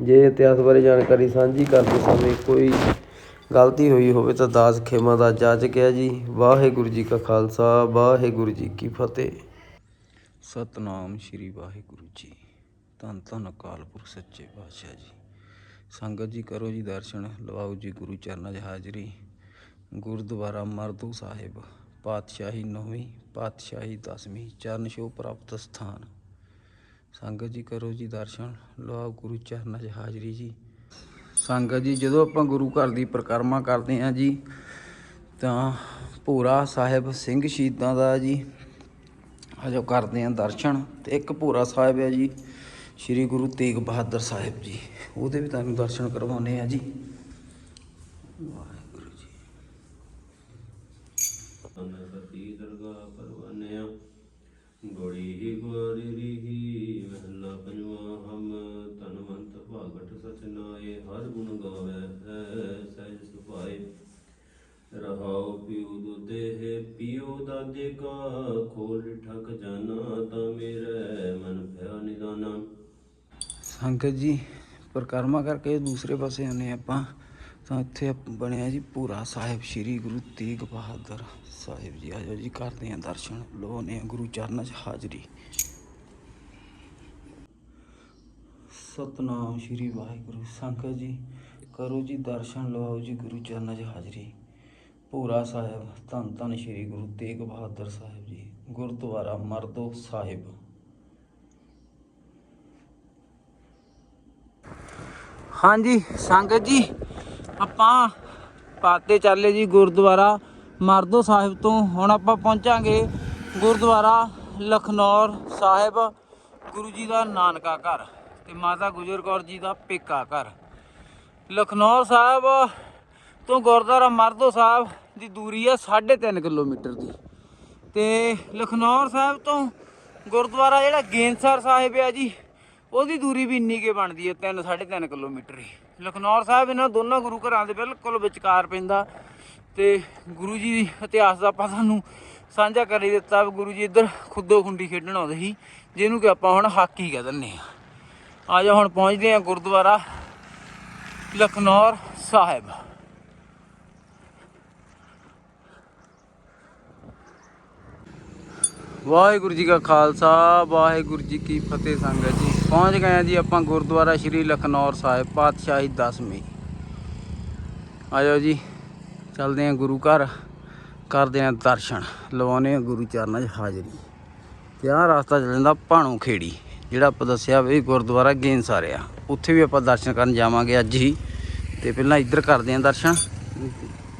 Speaker 1: ਜੇ ਇਤਿਹਾਸ ਬਾਰੇ ਜਾਣਕਾਰੀ ਸਾਂਝੀ ਕਰਦੇ ਸਮੇਂ ਕੋਈ ਗਲਤੀ ਹੋਈ ਹੋਵੇ ਤਾਂ ਦਾਸ ਖੇਮਾ ਦਾ ਜਾਚ ਗਿਆ ਜੀ, ਵਾਹਿਗੁਰੂ ਜੀ ਕਾ ਖਾਲਸਾ, ਵਾਹਿਗੁਰੂ ਜੀ ਕੀ ਫਤਿਹ। ਸਤਨਾਮ ਸ੍ਰੀ ਵਾਹਿਗੁਰੂ ਜੀ, ਧੰਨ ਧੰਨ ਅਕਾਲ ਪੁਰਖ ਸੱਚੇ ਪਾਤਸ਼ਾਹ ਜੀ। ਸੰਗਤ ਜੀ, ਕਰੋ ਜੀ ਦਰਸ਼ਨ, ਲਵਾਓ ਜੀ ਗੁਰੂ ਚਰਨਾਂ 'ਚ ਹਾਜ਼ਰੀ। ਗੁਰਦੁਆਰਾ ਮਰਦੂ ਸਾਹਿਬ, ਪਾਤਸ਼ਾਹੀ ਨੌਵੀਂ, ਪਾਤਸ਼ਾਹੀ 10ਵੀਂ ਚਰਨ ਛੋਹ ਪ੍ਰਾਪਤ ਸਥਾਨ। ਸੰਗਤ ਜੀ ਕਰੋ ਜੀ ਦਰਸ਼ਨ ਲਵਾਓ ਗੁਰੂ ਚਰਨਾਂ 'ਚ ਹਾਜ਼ਰੀ ਜੀ। ਸੰਗਤ ਜੀ, ਜਦੋਂ ਆਪਾਂ ਗੁਰੂ ਘਰ ਦੀ ਪਰਿਕਰਮਾ ਕਰਦੇ ਹਾਂ ਜੀ, ਤਾਂ ਭੂਰਾ ਸਾਹਿਬ ਸਿੰਘ ਸ਼ਹੀਦਾਂ ਦਾ ਜੀ ਅਜੋ ਕਰਦੇ ਆਂ ਦਰਸ਼ਨ, ਤੇ ਇੱਕ ਭੂਰਾ ਸਾਹਿਬ ਹੈ ਜੀ, ਸ੍ਰੀ ਗੁਰੂ ਤੇਗ ਬਹਾਦਰ ਸਾਹਿਬ ਜੀ। ਉਹਦੇ ਵੀ ਤੁਹਾਨੂੰ ਦਰਸ਼ਨ ਕਰਵਾਉਨੇ ਆ ਜੀ। ਵਾਹਿਗੁਰੂ ਜੀ
Speaker 5: ਅਨਸਤੀ ਦਰਗਾਹ ਪਰਵਾਨਿਆ, ਗੋੜੀ ਹੀ ਗੁਆਰੀ ਰੀਹੀ, ਮਹਲਾ ਪੰਜਵਾ ਹਮ ਤਨਵੰਤ ਭਾਗਟ ਸਚਨਾਏ ਹਰ ਗੁਣ ਗਾਵੇ, ਹੈ ਸਹਿਜ ਸੁਭਾਏ। ਰਹਾਉ ਪਿਉ ਦੁਦੇ ਪਿਉ ਦਾਦੇ ਕਾ, ਖੋਲ ਠਕ ਜਾਣਾ ਤਾਂ ਮੇਰੇ ਮਨ ਭਇਆ ਨਿਦਾਨਾ।
Speaker 1: ਸੰਗਤ ਜੀ, ਪਰਿਕਰਮਾ ਕਰਕੇ ਦੂਸਰੇ ਪਾਸੇ ਆਨੇ ਆਪਾਂ, ਤਾਂ ਇੱਥੇ ਬਣਿਆ ਜੀ ਪੂਰਾ ਸਾਹਿਬ, ਸ੍ਰੀ ਗੁਰੂ ਤੇਗ ਬਹਾਦਰ। ਸਾਹਿਬ ਜੀ ਆਜੋ ਜੀ, ਕਰਦੇ ਆਂ ਦਰਸ਼ਨ ਲੋਨੇ ਗੁਰੂ ਚਰਨਾਂ 'ਚ ਹਾਜ਼ਰੀ। ਸਤਨਾਮ ਸ੍ਰੀ ਵਾਹਿਗੁਰੂ, ਸੰਗਤ ਜੀ, ਕਰੋ ਜੀ ਦਰਸ਼ਨ, ਲਵਾਓ ਜੀ ਗੁਰੂ ਚਰਨਾਂ 'ਚ ਹਾਜ਼ਰੀ। ਪੂਰਾ ਸਾਹਿਬ, ਧੰਨ ਧੰਨ ਸ੍ਰੀ ਗੁਰੂ ਤੇਗ ਬਹਾਦਰ ਸਾਹਿਬ ਜੀ, ਗੁਰਦੁਆਰਾ ਮਰਦੋ ਸਾਹਿਬ। ਹਾਂਜੀ, ਸੰਗਤ ਜੀ, ਆਪਾਂ ਪਾਤੇ ਚੱਲੇ ਜੀ ਗੁਰਦੁਆਰਾ। ਮਰਦੋ ਸਾਹਿਬ ਤੋਂ ਹੁਣ ਆਪਾਂ ਪਹੁੰਚਾਂਗੇ ਗੁਰਦੁਆਰਾ ਲਖਨੌਰ ਸਾਹਿਬ, ਗੁਰੂ ਜੀ ਦਾ ਨਾਨਕਾ ਘਰ ਤੇ ਮਾਤਾ ਗੁਜਰ ਕੌਰ ਜੀ ਦਾ ਪੇਕਾ ਘਰ। ਲਖਨੌਰ ਸਾਹਿਬ ਤੋਂ ਗੁਰਦੁਆਰਾ ਮਰਦੋ ਸਾਹਿਬ ਦੀ ਦੂਰੀ ਹੈ 3.5 ਕਿਲੋਮੀਟਰ ਦੀ। ਤੇ ਲਖਨੌਰ ਸਾਹਿਬ ਤੋਂ ਗੁਰਦੁਆਰਾ ਜਿਹੜਾ ਗੇਂਦਸਰ ਸਾਹਿਬ ਆ ਜੀ, ਉਹਦੀ ਦੂਰੀ ਵੀ ਇੰਨੀ ਕੇ ਬਣਦੀ ਹੈ 3 3.5 ਕਿਲੋਮੀਟਰ ਹੀ। ਲਖਨੌਰ ਸਾਹਿਬ ਇਹਨਾਂ ਦੋਨਾਂ ਗੁਰੂ ਘਰਾਂ ਦੇ ਬਿਲਕੁਲ ਵਿਚਕਾਰ ਪੈਂਦਾ। ਤੇ ਗੁਰੂ ਜੀ ਦੀ ਇਤਿਹਾਸ ਦਾ ਆਪਾਂ ਸਾਨੂੰ ਸਾਂਝਾ ਕਰ ਹੀ ਦਿੱਤਾ ਵੀ ਗੁਰੂ ਜੀ ਇੱਧਰ ਖੁੱਦੋ ਖੁੰਡੀ ਖੇਡਣ ਆਉਂਦੇ ਸੀ, ਜਿਹਨੂੰ ਕਿ ਆਪਾਂ ਹੁਣ ਹਾਕੀ ਕਹਿ ਦਿੰਦੇ ਆ ਆ ਜਾ ਹੁਣ ਪਹੁੰਚਦੇ ਆ ਗੁਰਦੁਆਰਾ
Speaker 6: ਲਖਨੌਰ ਸਾਹਿਬ। ਵਾਹਿਗੁਰੂ ਜੀ ਕਾ ਖਾਲਸਾ, ਵਾਹਿਗੁਰੂ ਜੀ ਕੀ ਫਤਿਹ ਸੰਗਤ ਜੀ। ਪਹੁੰਚ ਗਏ ਆ ਜੀ ਆਪਾਂ ਗੁਰਦੁਆਰਾ ਸ਼੍ਰੀ ਲਖਨੌਰ ਸਾਹਿਬ, ਪਾਤਸ਼ਾਹੀ 10ਵੀਂ ਆਜੋ ਜੀ। ਚੱਲਦੇ ਆ ਗੁਰੂ ਘਰ, ਕਰਦੇ ਆ ਦਰਸ਼ਨ ਲਵਾਉਨੇ ਆ ਗੁਰੂ ਚਰਨਾਂ 'ਚ ਹਾਜ਼ਰੀ। ਤੇ ਆਹ ਰਸਤਾ ਚੱਲ ਜਾਂਦਾ ਭਾਣੋ ਖੇੜੀ, ਜਿਹੜਾ ਆਪਾਂ ਦੱਸਿਆ ਵੀ ਗੁਰਦੁਆਰਾ ਗੇਨਸਾਰਿਆ ਉੱਥੇ ਵੀ ਆਪਾਂ ਦਰਸ਼ਨ ਕਰਨ ਜਾਵਾਂਗੇ ਅੱਜ ਹੀ। ਤੇ ਪਹਿਲਾਂ ਇੱਧਰ ਕਰਦੇ ਆ ਦਰਸ਼ਨ।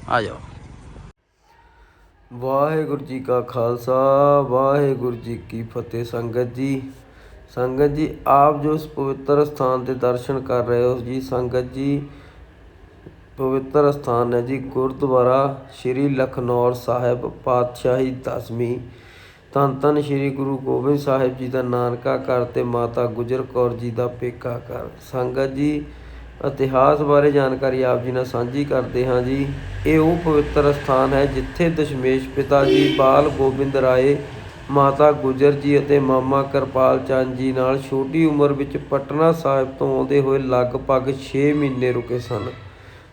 Speaker 6: ਆ ਜਾਓ। ਵਾਹਿਗੁਰੂ ਜੀ ਕਾ ਖਾਲਸਾ, ਵਾਹਿਗੁਰੂ ਜੀ ਕੀ ਫਤਿਹ ਸੰਗਤ ਜੀ। ਸੰਗਤ ਜੀ, ਆਪ ਜੋ ਇਸ ਪਵਿੱਤਰ ਸਥਾਨ ਤੇ ਦਰਸ਼ਨ ਕਰ ਰਹੇ ਹੋ ਜੀ, ਸੰਗਤ ਜੀ ਪਵਿੱਤਰ ਸਥਾਨ ਹੈ ਜੀ, ਗੁਰਦੁਆਰਾ ਸ਼੍ਰੀ ਲਖਨੌਰ ਸਾਹਿਬ ਪਾਤਸ਼ਾਹੀ 10ਵੀਂ ਧੰਨ ਧੰਨ ਸ਼੍ਰੀ ਗੁਰੂ ਗੋਬਿੰਦ ਸਾਹਿਬ ਜੀ ਦਾ ਨਾਨਕਾ ਘਰ ਤੇ ਮਾਤਾ ਗੁਜਰ ਕੌਰ ਜੀ ਦਾ ਪੇਕਾ ਘਰ। ਸੰਗਤ ਜੀ, ਇਤਿਹਾਸ ਬਾਰੇ ਜਾਣਕਾਰੀ ਆਪ ਜੀ ਨਾਲ ਸਾਂਝੀ ਕਰਦੇ ਹਾਂ ਜੀ। ਇਹ ਉਹ ਪਵਿੱਤਰ ਸਥਾਨ ਹੈ ਜਿੱਥੇ ਦਸ਼ਮੇਸ਼ ਪਿਤਾ ਜੀ ਬਾਲ ਗੋਬਿੰਦ ਰਾਏ, ਮਾਤਾ ਗੁਜਰ ਜੀ ਅਤੇ ਮਾਮਾ ਕਿਰਪਾਲ ਚੰਦ ਜੀ ਨਾਲ ਛੋਟੀ ਉਮਰ ਵਿੱਚ ਪਟਨਾ ਸਾਹਿਬ ਤੋਂ ਆਉਂਦੇ ਹੋਏ ਲਗਭਗ 6 ਮਹੀਨੇ ਰੁਕੇ ਸਨ।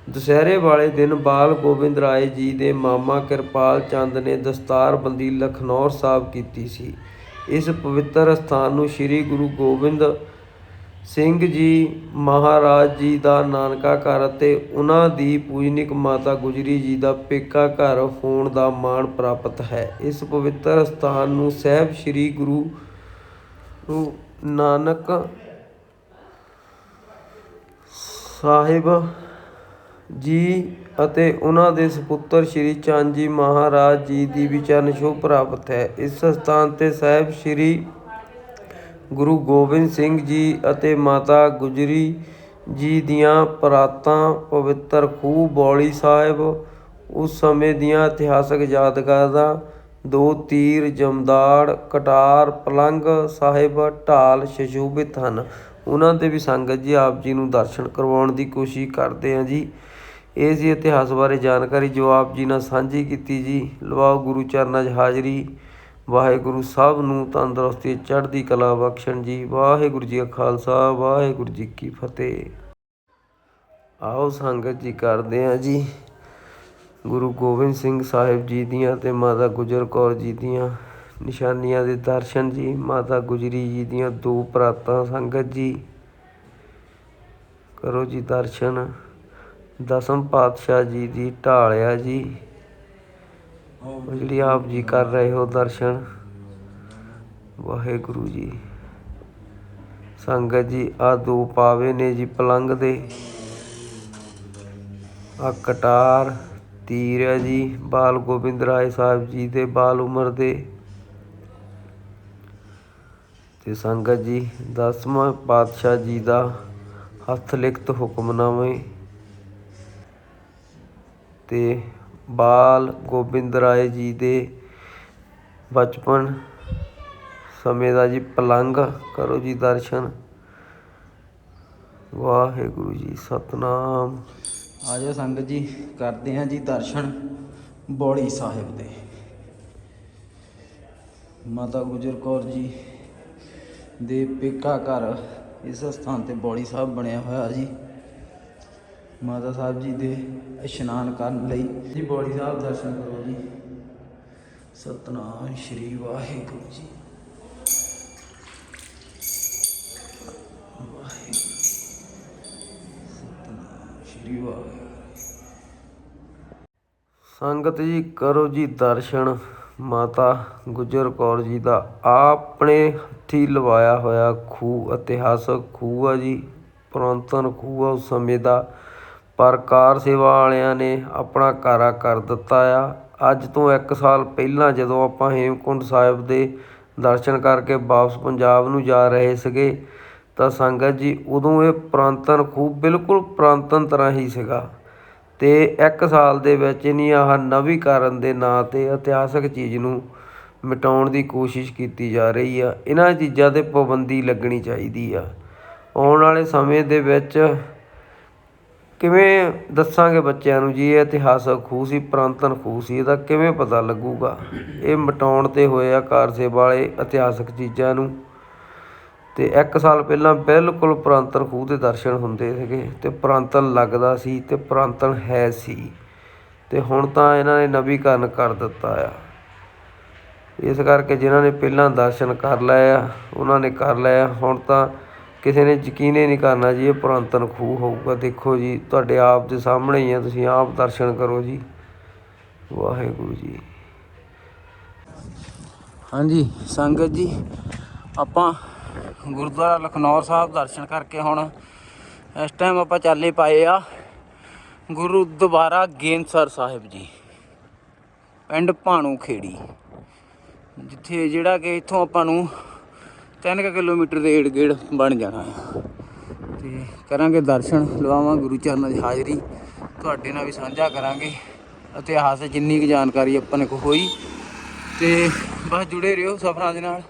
Speaker 6: ਦੁਸਹਿਰੇ ਵਾਲੇ ਦਿਨ ਬਾਲ ਗੋਬਿੰਦ ਰਾਏ ਜੀ ਦੇ ਮਾਮਾ ਕਿਰਪਾਲ ਚੰਦ ਨੇ ਦਸਤਾਰਬੰਦੀ ਲਖਨੌਰ ਸਾਹਿਬ ਕੀਤੀ ਸੀ। ਇਸ ਪਵਿੱਤਰ ਸਥਾਨ ਨੂੰ ਸ੍ਰੀ ਗੁਰੂ ਗੋਬਿੰਦ ਸਿੰਘ ਜੀ ਮਹਾਰਾਜ ਜੀ ਦਾ ਨਾਨਕਾ ਘਰ ਅਤੇ ਉਹਨਾਂ ਦੀ ਪੂਜਨਿਕ ਮਾਤਾ ਗੁਜਰੀ ਜੀ ਦਾ ਪੇਕਾ ਘਰ ਹੋਣ ਦਾ ਮਾਣ ਪ੍ਰਾਪਤ ਹੈ। ਇਸ ਪਵਿੱਤਰ ਸਥਾਨ ਨੂੰ ਸਹਿਬ ਸ੍ਰੀ ਗੁਰੂ ਗੁਰੂ ਨਾਨਕ ਸਾਹਿਬ ਜੀ ਅਤੇ ਉਹਨਾਂ ਦੇ ਸਪੁੱਤਰ ਸ੍ਰੀ ਚੰਦ ਜੀ ਮਹਾਰਾਜ ਜੀ ਦੀ ਵੀ ਚਰਨ ਛੋਹ ਪ੍ਰਾਪਤ ਹੈ। ਇਸ ਸਥਾਨ ਤੇ ਸਾਹਿਬ ਸ੍ਰੀ ਗੁਰੂ ਗੋਬਿੰਦ ਸਿੰਘ ਜੀ ਅਤੇ ਮਾਤਾ ਗੁਜਰੀ ਜੀ ਦੀਆਂ ਪਰਾਤਾਂ ਪਵਿੱਤਰ ਖੂਹ ਬੌਲੀ ਸਾਹਿਬ ਉਸ ਸਮੇਂ ਦੀਆਂ ਇਤਿਹਾਸਕ ਯਾਦਗਾਰਾਂ ਦੋ ਤੀਰ, ਜਮਦਾੜ, ਕਟਾਰ, ਪਲੰਗ ਸਾਹਿਬ, ਢਾਲ ਸ਼ਸ਼ੋਭਿਤ ਹਨ। ਉਹਨਾਂ 'ਤੇ ਵੀ ਸੰਗਤ ਜੀ ਆਪ ਜੀ ਨੂੰ ਦਰਸ਼ਨ ਕਰਵਾਉਣ ਦੀ ਕੋਸ਼ਿਸ਼ ਕਰਦੇ ਹਾਂ ਜੀ। ਇਹ ਸੀ ਇਤਿਹਾਸ ਬਾਰੇ ਜਾਣਕਾਰੀ ਜੋ ਆਪ ਜੀ ਨਾਲ ਸਾਂਝੀ ਕੀਤੀ ਜੀ। ਲਵਾਓ ਗੁਰੂ ਚਰਨਾਂ 'ਚ ਹਾਜ਼ਰੀ। ਵਾਹਿਗੁਰੂ ਸਾਹਿਬ ਨੂੰ ਤੰਦਰੁਸਤੀ ਚੜ੍ਹਦੀ ਕਲਾ ਬਖਸ਼ਣ ਜੀ। ਵਾਹਿਗੁਰੂ ਜੀ ਕਾ ਖਾਲਸਾ, ਵਾਹਿਗੁਰੂ ਜੀ ਕੀ ਫਤਿਹ। ਆਓ ਸੰਗਤ ਜੀ ਕਰਦੇ ਹਾਂ ਜੀ। ਗੁਰੂ ਗੋਬਿੰਦ ਸਿੰਘ ਸਾਹਿਬ ਜੀ ਦੀਆਂ ਤੇ ਮਾਤਾ ਗੁਜਰ ਕੌਰ ਜੀ ਦੀਆਂ ਨਿਸ਼ਾਨੀਆਂ ਦੇ ਦਰਸ਼ਨ ਜੀ, ਮਾਤਾ ਗੁਜਰੀ ਜੀ ਦੀਆਂ ਦੋ ਪ੍ਰਾਤਾਂ ਸੰਗਤ ਜੀ। ਕਰੋ ਜੀ ਦਰਸ਼ਨ। ਦਸਮ ਪਾਤਸ਼ਾਹ ਜੀ ਦੀ ਢਾਲਿਆ ਜੀ। ਉਹ ਜਿਹੜੀ ਆਪ ਜੀ ਕਰ ਰਹੇ ਹੋ ਦਰਸ਼ਨ। ਵਾਹਿਗੁਰੂ ਜੀ। ਸੰਗਤ ਜੀ ਆ ਦੋ ਪਾਵੇ ਨੇ ਜੀ ਪਲੰਗ ਦੇ। ਆ ਕਟਾਰ, ਤੀਰ ਹੈ ਜੀ, ਬਾਲ ਗੋਬਿੰਦ ਰਾਏ ਸਾਹਿਬ ਜੀ ਦੇ ਬਾਲ ਉਮਰ ਦੇ। ਤੇ ਸੰਗਤ ਜੀ, ਦਸਵਾਂ ਪਾਤਸ਼ਾਹ ਜੀ ਦਾ ਹੱਥ ਲਿਖਤ ਹੁਕਮਨਾਮੇ ਤੇ ਬਾਲ ਗੋਬਿੰਦ ਰਾਏ ਜੀ ਦੇ ਬਚਪਨ ਸਮੇਂ ਦਾ ਜੀ ਪਲੰਗ ਕਰੋ ਜੀ ਦਰਸ਼ਨ। ਵਾਹਿਗੁਰੂ ਜੀ ਸਤਨਾਮ। ਆਜੋ ਸੰਗਤ ਜੀ, ਕਰਦੇ ਹਾਂ ਜੀ ਦਰਸ਼ਨ ਬੋਲੀ ਸਾਹਿਬ ਦੇ। ਮਾਤਾ ਗੁਜਰ ਕੌਰ ਜੀ ਦੇ ਪੇਕਾ ਘਰ। ਇਸ ਸਥਾਨ ਤੇ ਬੋਲੀ ਸਾਹਿਬ ਬਣਿਆ ਹੋਇਆ ਜੀ। ਮਾਤਾ ਸਾਹਿਬ ਜੀ ਦੇ ਇਸ਼ਨਾਨ ਕਰਨ ਲਈ। ਜੀ ਬੋੜੀ ਸਾਹਿਬ ਦਰਸ਼ਨ ਕਰੋ ਜੀ। ਸਤਨਾਮ ਸ਼੍ਰੀ ਵਾਹਿਗੁਰੂ ਜੀ। ਵਾਹਿਗੁਰੂ ਸਤਨਾਮ ਸ਼੍ਰੀ ਵਾਹਿਗੁਰੂ ਸੰਗਤ ਜੀ, ਕਰੋ ਜੀ ਦਰਸ਼ਨ। ਮਾਤਾ ਗੁਜਰ ਕੌਰ ਜੀ ਦਾ ਆਪਣੇ ਹੱਥੀਂ ਲਵਾਇਆ ਹੋਇਆ ਖੂਹ, ਇਤਿਹਾਸਕ ਖੂਹ ਆ ਜੀ, ਪੁਰਾਤਨ ਖੂਹ ਆ ਉਸ ਸਮੇਂ ਦਾ। ਪਰ ਕਾਰ ਸੇਵਾ ਵਾਲਿਆਂ ਨੇ ਆਪਣਾ ਕਾਰਾ ਕਰ ਦਿੱਤਾ ਆ। ਅੱਜ ਤੋਂ ਇੱਕ ਸਾਲ ਪਹਿਲਾਂ ਜਦੋਂ ਆਪਾਂ ਹੇਮਕੁੰਟ ਸਾਹਿਬ ਦੇ ਦਰਸ਼ਨ ਕਰਕੇ ਵਾਪਸ ਪੰਜਾਬ ਨੂੰ ਜਾ ਰਹੇ ਸੀਗੇ, ਤਾਂ ਸੰਗਤ ਜੀ ਉਦੋਂ ਇਹ ਪੁਰਾਤਨ ਖੂਹ ਬਿਲਕੁਲ ਪੁਰਾਤਨ ਤਰ੍ਹਾਂ ਹੀ ਸੀਗਾ। ਅਤੇ ਇੱਕ ਸਾਲ ਦੇ ਵਿੱਚ ਨਹੀਂ ਆਹ ਨਵੀਕਰਨ ਦੇ ਨਾਂ ਤੇ ਇਤਿਹਾਸਕ ਚੀਜ਼ ਨੂੰ ਮਿਟਾਉਣ ਦੀ ਕੋਸ਼ਿਸ਼ ਕੀਤੀ ਜਾ ਰਹੀ ਆ। ਇਹਨਾਂ ਚੀਜ਼ਾਂ ਤੇ ਪਾਬੰਦੀ ਲੱਗਣੀ ਚਾਹੀਦੀ ਆ। ਆਉਣ ਵਾਲੇ ਸਮੇਂ ਦੇ ਵਿੱਚ ਕਿਵੇਂ ਦੱਸਾਂਗੇ ਬੱਚਿਆਂ ਨੂੰ ਜੀ, ਇਹ ਇਤਿਹਾਸਕ ਖੂਹ ਸੀ, ਪੁਰਾਤਨ ਖੂਹ ਸੀ, ਇਹਦਾ ਕਿਵੇਂ ਪਤਾ ਲੱਗੂਗਾ? ਇਹ ਮਿਟਾਉਣ ਤੇ ਹੋਏ ਆ ਕਾਰ ਸੇਵਾ ਵਾਲੇ ਇਤਿਹਾਸਕ ਚੀਜ਼ਾਂ ਨੂੰ। ਅਤੇ ਇੱਕ ਸਾਲ ਪਹਿਲਾਂ ਬਿਲਕੁਲ ਪੁਰਾਤਨ ਖੂਹ ਦੇ ਦਰਸ਼ਨ ਹੁੰਦੇ ਸੀਗੇ ਅਤੇ ਪੁਰਾਤਨ ਲੱਗਦਾ ਸੀ ਅਤੇ ਪੁਰਾਤਨ ਹੈ ਸੀ। ਅਤੇ ਹੁਣ ਤਾਂ ਇਹਨਾਂ ਨੇ ਨਵੀਕਰਨ ਕਰ ਦਿੱਤਾ ਆ। ਇਸ ਕਰਕੇ ਜਿਨ੍ਹਾਂ ਨੇ ਪਹਿਲਾਂ ਦਰਸ਼ਨ ਕਰ ਲਏ ਆ, ਉਹਨਾਂ ਨੇ ਕਰ ਲਿਆ ਹੁਣ ਤਾਂ ਕਿਸੇ ਨੇ ਯਕੀਨ ਹੀ ਨਹੀਂ ਕਰਨਾ ਜੀ, ਇਹ ਪੁਰਾਤਨ ਖੂਹ ਹੋਊਗਾ। ਦੇਖੋ ਜੀ, ਤੁਹਾਡੇ ਆਪ ਦੇ ਸਾਹਮਣੇ ਹੀ ਆ, ਤੁਸੀਂ ਆਪ ਦਰਸ਼ਨ ਕਰੋ ਜੀ। ਵਾਹਿਗੁਰੂ ਜੀ।
Speaker 1: ਹਾਂਜੀ, ਸੰਗਤ ਜੀ, ਆਪਾਂ ਗੁਰਦੁਆਰਾ ਲਖਨੌਰ ਸਾਹਿਬ ਦਰਸ਼ਨ ਕਰਕੇ ਹੁਣ ਇਸ ਟਾਈਮ ਆਪਾਂ ਚਾਲੇ ਪਾਏ ਆ ਗੁਰਦੁਆਰਾ ਗੇਂਦਸਰ ਸਾਹਿਬ ਜੀ, ਪਿੰਡ ਭਾਣੂ ਖੇੜੀ, ਜਿੱਥੇ ਜਿਹੜਾ ਕਿ ਇੱਥੋਂ ਆਪਾਂ ਨੂੰ 3 ਕਿਲੋਮੀਟਰ ਦੇ ਏੜ ਗੇੜ ਬਣ ਜਾਣਾ ਆ। ਤੇ ਕਰਾਂਗੇ ਦਰਸ਼ਨ, ਲਵਾਵਾਂ ਗੁਰੂ ਚਰਨਾਂ ਦੀ ਹਾਜ਼ਰੀ, ਤੁਹਾਡੇ ਨਾਲ ਵੀ ਸਾਂਝਾ ਕਰਾਂਗੇ। ਇਤਿਹਾਸ ਜਿੰਨੀ ਕੁ ਜਾਣਕਾਰੀ ਆਪਾਂ ਨੇ ਕੋ ਹੋਈ, ਤੇ ਬਸ ਜੁੜੇ ਰਹੋ ਸਫਰਾਂ ਦੇ ਨਾਲ।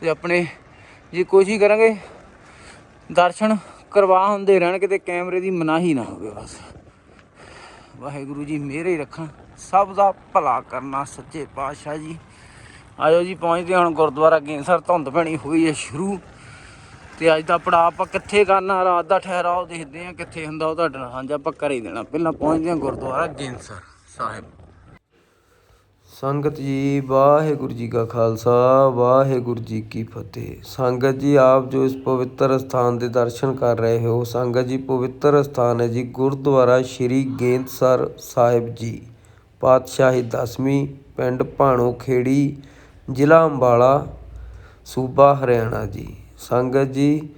Speaker 1: ਤੇ ਆਪਣੇ ਜੇ ਕੋਸ਼ਿਸ਼ ਕਰਾਂਗੇ ਦਰਸ਼ਨ ਕਰਵਾ ਹੁੰਦੇ ਰਹਿਣ, ਕਿਤੇ ਕੈਮਰੇ ਦੀ ਮਨਾਹੀ ਨਾ ਹੋਵੇ ਬਸ। ਵਾਹਿਗੁਰੂ ਜੀ ਮੇਰੇ ਰੱਖਣ, ਸਭ ਦਾ ਭਲਾ ਕਰਨਾ ਸੱਚੇ ਪਾਤਸ਼ਾਹ ਜੀ। ਆਇਓ ਜੀ, ਪਹੁੰਚਦੇ ਹਾਂ ਹੁਣ ਗੁਰਦੁਆਰਾ ਗੇਂਸਰ ਧੁੰਦ ਪੈਣੀ ਹੋਈ ਹੈ ਸ਼ੁਰੂ। ਤੇ ਅੱਜ ਦਾ ਪੜਾਅ ਆਪਾਂ ਕਿੱਥੇ ਕਰਨਾ, ਰਾਤ ਦਾ ਠਹਿਰਾਓ ਦੇਖਦੇ ਹਾਂ ਕਿੱਥੇ ਹੁੰਦਾ, ਉਹ ਤੁਹਾਡੇ ਨਾਲ ਸਾਂਝਾ ਆਪਾਂ ਕਰ ਹੀ ਦੇਣਾ। ਪਹਿਲਾਂ ਪਹੁੰਚਦੇ ਹਾਂ ਗੁਰਦੁਆਰਾ ਗੇਂਸਰ ਸਾਹਿਬ।
Speaker 6: ਸੰਗਤ ਜੀ, ਵਾਹਿਗੁਰੂ ਜੀ ਕਾ ਖਾਲਸਾ, ਵਾਹਿਗੁਰੂ ਜੀ ਕੀ ਫਤਿਹ। ਸੰਗਤ ਜੀ, ਆਪ ਜੋ ਇਸ ਪਵਿੱਤਰ ਸਥਾਨ ਦੇ ਦਰਸ਼ਨ ਕਰ ਰਹੇ ਹੋ, ਸੰਗਤ ਜੀ, ਪਵਿੱਤਰ ਸਥਾਨ ਹੈ ਜੀ ਗੁਰਦੁਆਰਾ ਸ਼੍ਰੀ ਗੇਂਦਸਰ ਸਾਹਿਬ ਜੀ। ਪਾਤਸ਼ਾਹੀ ਦਸਵੀਂ ਪਿੰਡ ਭਾਣੋ ਖੇੜੀ, ਜ਼ਿਲ੍ਹਾ ਅੰਬਾਲਾ, ਸੂਬਾ ਹਰਿਆਣਾ ਜੀ। ਸੰਗਤ ਜੀ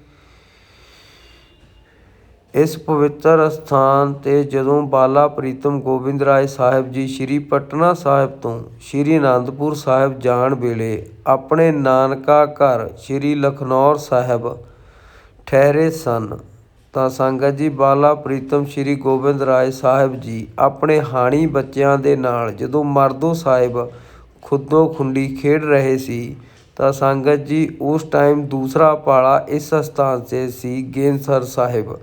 Speaker 6: ਇਸ ਪਵਿੱਤਰ ਅਸਥਾਨ ਤੇ ਜਦੋਂ ਬਾਲਾ ਪ੍ਰੀਤਮ ਗੋਬਿੰਦ ਰਾਏ ਸਾਹਿਬ ਜੀ ਸ੍ਰੀ ਪਟਨਾ ਸਾਹਿਬ ਤੋਂ ਸ੍ਰੀ ਅਨੰਦਪੁਰ ਸਾਹਿਬ ਜਾਣ ਵੇਲੇ ਆਪਣੇ ਨਾਨਕਾ ਘਰ ਸ੍ਰੀ ਲਖਨੌਰ ਸਾਹਿਬ ਠਹਿਰੇ ਸਨ, ਤਾਂ ਸੰਗਤ ਜੀ ਬਾਲਾ ਪ੍ਰੀਤਮ ਸ੍ਰੀ ਗੋਬਿੰਦ ਰਾਏ ਸਾਹਿਬ ਜੀ ਆਪਣੇ ਹਾਣੀ ਬੱਚਿਆਂ ਦੇ ਨਾਲ ਜਦੋਂ ਮਰਦੋ ਸਾਹਿਬ ਖੁੱਦੋ ਖੁੰਡੀ ਖੇਡ ਰਹੇ ਸੀ, ਤਾਂ ਸੰਗਤ ਜੀ ਉਸ ਟਾਈਮ ਦੂਸਰਾ ਪਾਲਾ ਇਸ ਅਸਥਾਨ 'ਤੇ ਸੀ ਗੇਂਦਸਰ ਸਾਹਿਬ।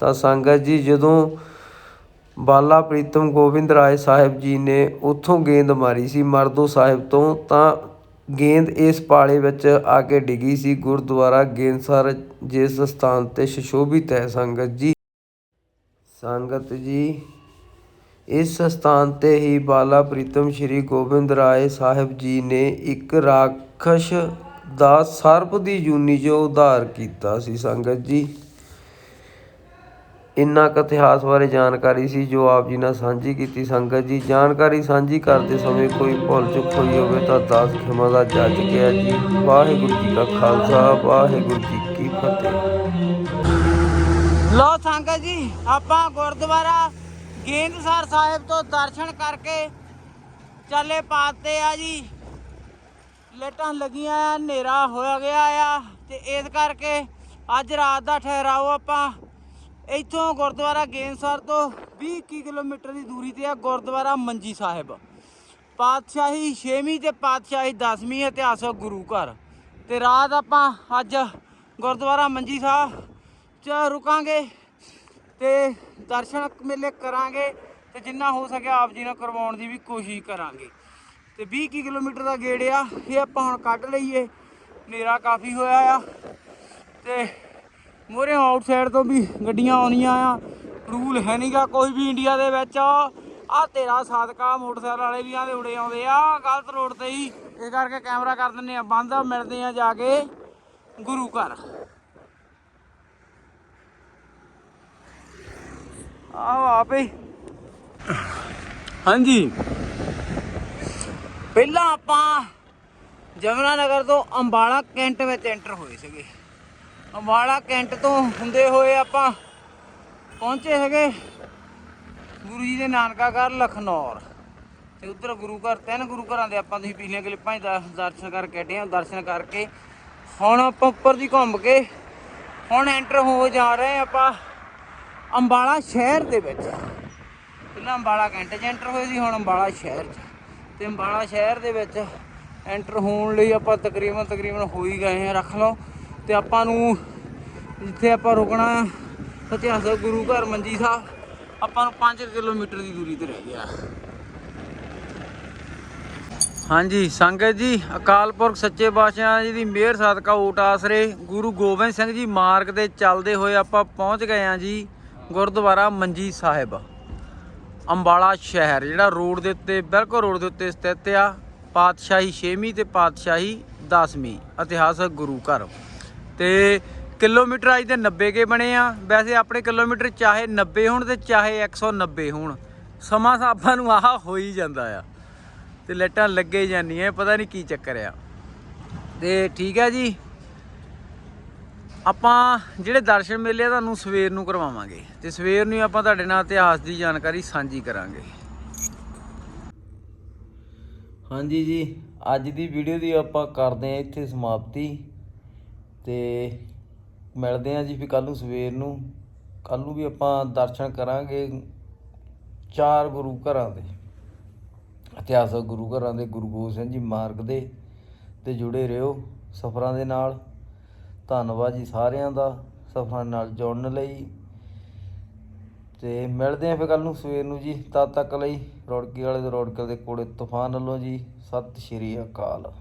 Speaker 6: ਤਾਂ ਸੰਗਤ ਜੀ, ਜਦੋਂ ਬਾਲਾ ਪ੍ਰੀਤਮ ਗੋਬਿੰਦ ਰਾਏ ਸਾਹਿਬ ਜੀ ਨੇ ਉੱਥੋਂ ਗੇਂਦ ਮਾਰੀ ਸੀ ਮਰਦੋ ਸਾਹਿਬ ਤੋਂ, ਤਾਂ ਗੇਂਦ ਇਸ ਪਾਲੇ ਵਿੱਚ ਆ ਕੇ ਡਿੱਗੀ ਸੀ। ਗੁਰਦੁਆਰਾ ਗੇਂਦਸਰ ਜਿਸ ਸਥਾਨ ਤੇ ਸੁਸ਼ੋਭਿਤ ਹੈ ਸੰਗਤ ਜੀ। ਸੰਗਤ ਜੀ, ਇਸ ਸਥਾਨ ਤੇ ਹੀ ਬਾਲਾ ਪ੍ਰੀਤਮ ਸ੍ਰੀ ਗੋਬਿੰਦ ਰਾਏ ਸਾਹਿਬ ਜੀ ਨੇ ਇੱਕ ਰਾਖਸ਼ ਦਾ ਸਰਪ ਦੀ ਜੂਨੀ 'ਚੋਂ ਉਧਾਰ ਕੀਤਾ ਸੀ ਸੰਗਤ ਜੀ। ਇੰਨਾ ਕੁ ਇਤਿਹਾਸ ਬਾਰੇ ਜਾਣਕਾਰੀ ਸੀ ਜੋ ਆਪ ਜੀ ਨਾਲ ਸਾਂਝੀ ਕੀਤੀ। ਸੰਗਤ ਜੀ, ਜਾਣਕਾਰੀ ਸਾਂਝੀ ਕਰਦੇ ਸਮੇਂ ਕੋਈ ਭੁੱਲ ਚੁੱਕ ਹੋਈ ਹੋਵੇ ਤਾਂ ਦਾਸ ਖਿਮਾ ਦਾ ਜੱਜ ਗਿਆ ਜੀ, ਵਾਹਿਗੁਰੂ ਜੀ ਕਾ ਖਾਲਸਾ, ਵਾਹਿਗੁਰੂ ਜੀ ਕੀ ਫਤਿਹ।
Speaker 1: ਲੋ ਸੰਗਤ ਜੀ, ਆਪਾਂ ਗੁਰਦੁਆਰਾ ਗੇਂਦਸਰ ਸਾਹਿਬ ਤੋਂ ਦਰਸ਼ਨ ਕਰਕੇ ਚੱਲੇ ਪਾਤੇ ਆ ਜੀ। ਲੇਟਾਂ ਲੱਗੀਆਂ ਆ, ਹਨੇਰਾ ਹੋਇਆ ਗਿਆ ਆ ਤੇ ਇਸ ਕਰਕੇ ਅੱਜ ਰਾਤ ਦਾ ਠਹਿਰਾਓ ਆਪਾਂ। ਇੱਥੋਂ ਗੁਰਦੁਆਰਾ ਗੇਂਦਸਰ ਤੋਂ 20 21 ਕਿਲੋਮੀਟਰ ਦੀ ਦੂਰੀ ਤੇ ਆ ਗੁਰਦੁਆਰਾ ਮੰਜੀ ਸਾਹਿਬ। ਪਾਤਸ਼ਾਹੀ 6ਵੀਂ ਤੇ ਪਾਤਸ਼ਾਹੀ 10ਵੀਂ ਇਤਿਹਾਸਕ ਗੁਰੂ ਘਰ। ਤੇ ਰਾਤ ਆਪਾਂ ਅੱਜ ਗੁਰਦੁਆਰਾ ਮੰਜੀ ਸਾਹਿਬ ਚ ਰੁਕਾਂਗੇ ਤੇ ਦਰਸ਼ਨ ਮੇਲੇ ਕਰਾਂਗੇ ਤੇ ਜਿੰਨਾ ਹੋ ਸਕਿਆ ਆਪ ਜੀ ਨਾਲ ਕਰਵਾਉਣ ਦੀ ਵੀ ਕੋਸ਼ਿਸ਼ ਕਰਾਂਗੇ। ਤੇ 20 ਕੁ ਕਿਲੋਮੀਟਰ ਦਾ ਗੇੜ ਆ, ਇਹ ਆਪਾਂ ਹੁਣ ਕੱਢ ਲਈਏ। ਹਨੇਰਾ ਕਾਫੀ ਹੋਇਆ ਆ। ਤੇ ਮੋਰੇ ਆਊਟਸਾਈਡ ਤੋਂ ਵੀ ਗੱਡੀਆਂ ਆਉਣੀਆਂ ਆ। ਰੂਲ ਹੈ ਨਹੀਂਗਾ ਕੋਈ ਵੀ ਇੰਡੀਆ ਦੇ ਵਿੱਚ। ਆ ਤੇਰਾ ਸਾਦਕਾ ਮੋਟਰਸਾਈਕਲ ਵਾਲੇ ਵੀ ਆਂਦੇ ਉੜੇ ਆਉਂਦੇ ਆ। ਗਲਤ ਰੋਡ ਤੇ ਹੀ। ਇਸ ਕਰਕੇ ਕੈਮਰਾ ਕਰ ਦਿੰਨੇ ਆ। ਬੰਦ ਮਿਲਦੇ ਆ ਜਾ ਕੇ ਗੁਰੂ ਘਰ। ਆਓ ਆਪੇ। ਹਾਂਜੀ। ਪਹਿਲਾਂ ਆਪਾਂ ਜਮਨਾ ਨਗਰ ਤੋਂ ਅੰਬਾਲਾ ਕੈਂਟ ਵਿੱਚ ਐਂਟਰ ਹੋਏ ਸੀਗੇ। ਅੰਬਾਲਾ ਕੈਂਟ ਤੋਂ ਹੁੰਦੇ ਹੋਏ ਆਪਾਂ ਪਹੁੰਚੇ ਹੈਗੇ ਗੁਰੂ ਜੀ ਦੇ ਨਾਨਕਾ ਘਰ ਲਖਨੌਰ। ਤੇ ਉੱਧਰ ਗੁਰੂ ਘਰ, ਤਿੰਨ ਗੁਰੂ ਘਰਾਂ ਦੇ ਆਪਾਂ ਤੁਸੀਂ ਪਿਛਲੀਆਂ ਕਲਿੱਪਾਂ 'ਚ ਦਰ- ਦਰਸ਼ਨ ਕਰਕੇ ਹਟੇ ਹਾਂ, ਦਰਸ਼ਨ ਕਰਕੇ। ਹੁਣ ਆਪਾਂ ਉੱਪਰ ਦੀ ਘੁੰਮ ਕੇ ਹੁਣ ਐਂਟਰ ਹੋ ਜਾ ਰਹੇ ਹਾਂ ਆਪਾਂ ਅੰਬਾਲਾ ਸ਼ਹਿਰ ਦੇ ਵਿੱਚ। ਪਹਿਲਾਂ ਅੰਬਾਲਾ ਕੈਂਟ 'ਚ ਐਂਟਰ ਹੋਏ ਸੀ, ਹੁਣ ਅੰਬਾਲਾ ਸ਼ਹਿਰ 'ਚ। ਤੇ ਅੰਬਾਲਾ ਸ਼ਹਿਰ ਦੇ ਵਿੱਚ ਐਂਟਰ ਹੋਣ ਲਈ ਆਪਾਂ ਤਕਰੀਬਨ ਤਕਰੀਬਨ ਹੋ ਹੀ ਗਏ ਹਾਂ, ਰੱਖ ਲਓ। ਤੇ ਆਪਾਂ ਨੂੰ ਜਿੱਥੇ ਆਪਾਂ ਰੁਕਣਾ ਆ ਇਤਿਹਾਸਕ ਗੁਰੂ ਘਰ ਮੰਜੀ ਸਾਹਿਬ, ਆਪਾਂ ਨੂੰ 5 ਕਿਲੋਮੀਟਰ ਦੀ ਦੂਰੀ ਤੇ ਰਹਿ ਗਿਆ। ਹਾਂਜੀ, ਸੰਗਤ ਜੀ, ਅਕਾਲ ਪੁਰਖ ਸੱਚੇ ਪਾਤਸ਼ਾਹ ਜੀ ਦੀ ਮਿਹਰ, ਸਦਕਾ ਓਟ ਆਸਰੇ, ਗੁਰੂ ਗੋਬਿੰਦ ਸਿੰਘ ਜੀ ਮਾਰਗ ਦੇ ਚੱਲਦੇ ਹੋਏ ਆਪਾਂ ਪਹੁੰਚ ਗਏ ਆ ਜੀ, ਗੁਰਦੁਆਰਾ ਮੰਜੀ ਸਾਹਿਬ। ਅੰਬਾਲਾ ਸ਼ਹਿਰ, ਜਿਹੜਾ ਰੋਡ ਦੇ ਉੱਤੇ, ਬਿਲਕੁਲ ਰੋਡ ਦੇ ਉੱਤੇ ਸਥਿਤ ਆ, ਪਾਤਸ਼ਾਹੀ 6ਵੀਂ ਤੇ ਪਾਤਸ਼ਾਹੀ 10ਵੀਂ ਇਤਿਹਾਸਕ ਗੁਰੂ ਘਰ। ਤੇ ਕਿਲੋਮੀਟਰ ਅੱਜ ਦੇ 90 ਕੇ ਬਣੇ ਆ। ਵੈਸੇ ਆਪਣੇ ਕਿਲੋਮੀਟਰ ਚਾਹੇ 90 ਹੋਣ ਤੇ ਚਾਹੇ 190 ਹੋਣ। ਸਮਾਂ ਤਾਂ ਨੂੰ ਆਹ ਹੋ ਹੀ ਜਾਂਦਾ ਆ। ਤੇ ਲਾਈਟਾਂ ਲੱਗੇ ਜਾਂਦੀਆਂ, ਪਤਾ ਨਹੀਂ ਕੀ ਚੱਕਰ ਆ। ਤੇ ਠੀਕ ਹੈ ਜੀ। ਆਪਾਂ ਜਿਹੜੇ ਦਰਸ਼ਨ ਮੇਲੇ ਆ, ਤੁਹਾਨੂੰ ਸਵੇਰ ਨੂੰ ਕਰਵਾਵਾਂਗੇ। ਤੇ ਸਵੇਰ ਨੂੰ ਹੀ ਆਪਾਂ ਤੁਹਾਡੇ ਨਾਲ ਇਤਿਹਾਸ ਦੀ ਜਾਣਕਾਰੀ ਸਾਂਝੀ ਕਰਾਂਗੇ। ਹਾਂਜੀ ਜੀ, ਅੱਜ ਦੀ ਵੀਡੀਓ ਦੀ ਆਪਾਂ ਕਰਦੇ ਆ ਇੱਥੇ ਸਮਾਪਤੀ। ਤੇ ਮਿਲਦੇ ਆ ਜੀ ਫਿਰ ਕੱਲ ਨੂੰ ਸਵੇਰ ਨੂੰ। ਕੱਲ ਨੂੰ ਵੀ ਆਪਾਂ ਦਰਸ਼ਨ ਕਰਾਂਗੇ ਚਾਰ ਗੁਰੂ ਘਰਾਂ ਦੇ, ਇਤਿਹਾਸਕ ਗੁਰੂ ਘਰਾਂ ਦੇ, ਗੁਰੂ ਗੋਬਿੰਦ ਸਿੰਘ ਜੀ ਮਾਰਗ ਦੇ ਤੇ ਜੁੜੇ ਰਹੋ ਸਫਰਾਂ ਦੇ ਨਾਲ। ਧੰਨਵਾਦ ਜੀ ਸਾਰਿਆਂ ਦਾ ਸਫਰਾਂ ਨਾਲ ਜੁੜਨ ਲਈ। ਤੇ ਮਿਲਦੇ ਆਂ ਫਿਰ ਕੱਲ ਨੂੰ ਸਵੇਰ ਨੂੰ ਜੀ। ਤਦ ਤੱਕ ਲਈ ਰੋੜਕੀ ਵਾਲੇ ਦੇ ਰੋੜਕਲ ਦੇ ਕੋਲੇ ਤੂਫਾਨ ਵੱਲੋਂ ਜੀ। ਸਤਿ ਸ਼੍ਰੀ ਅਕਾਲ।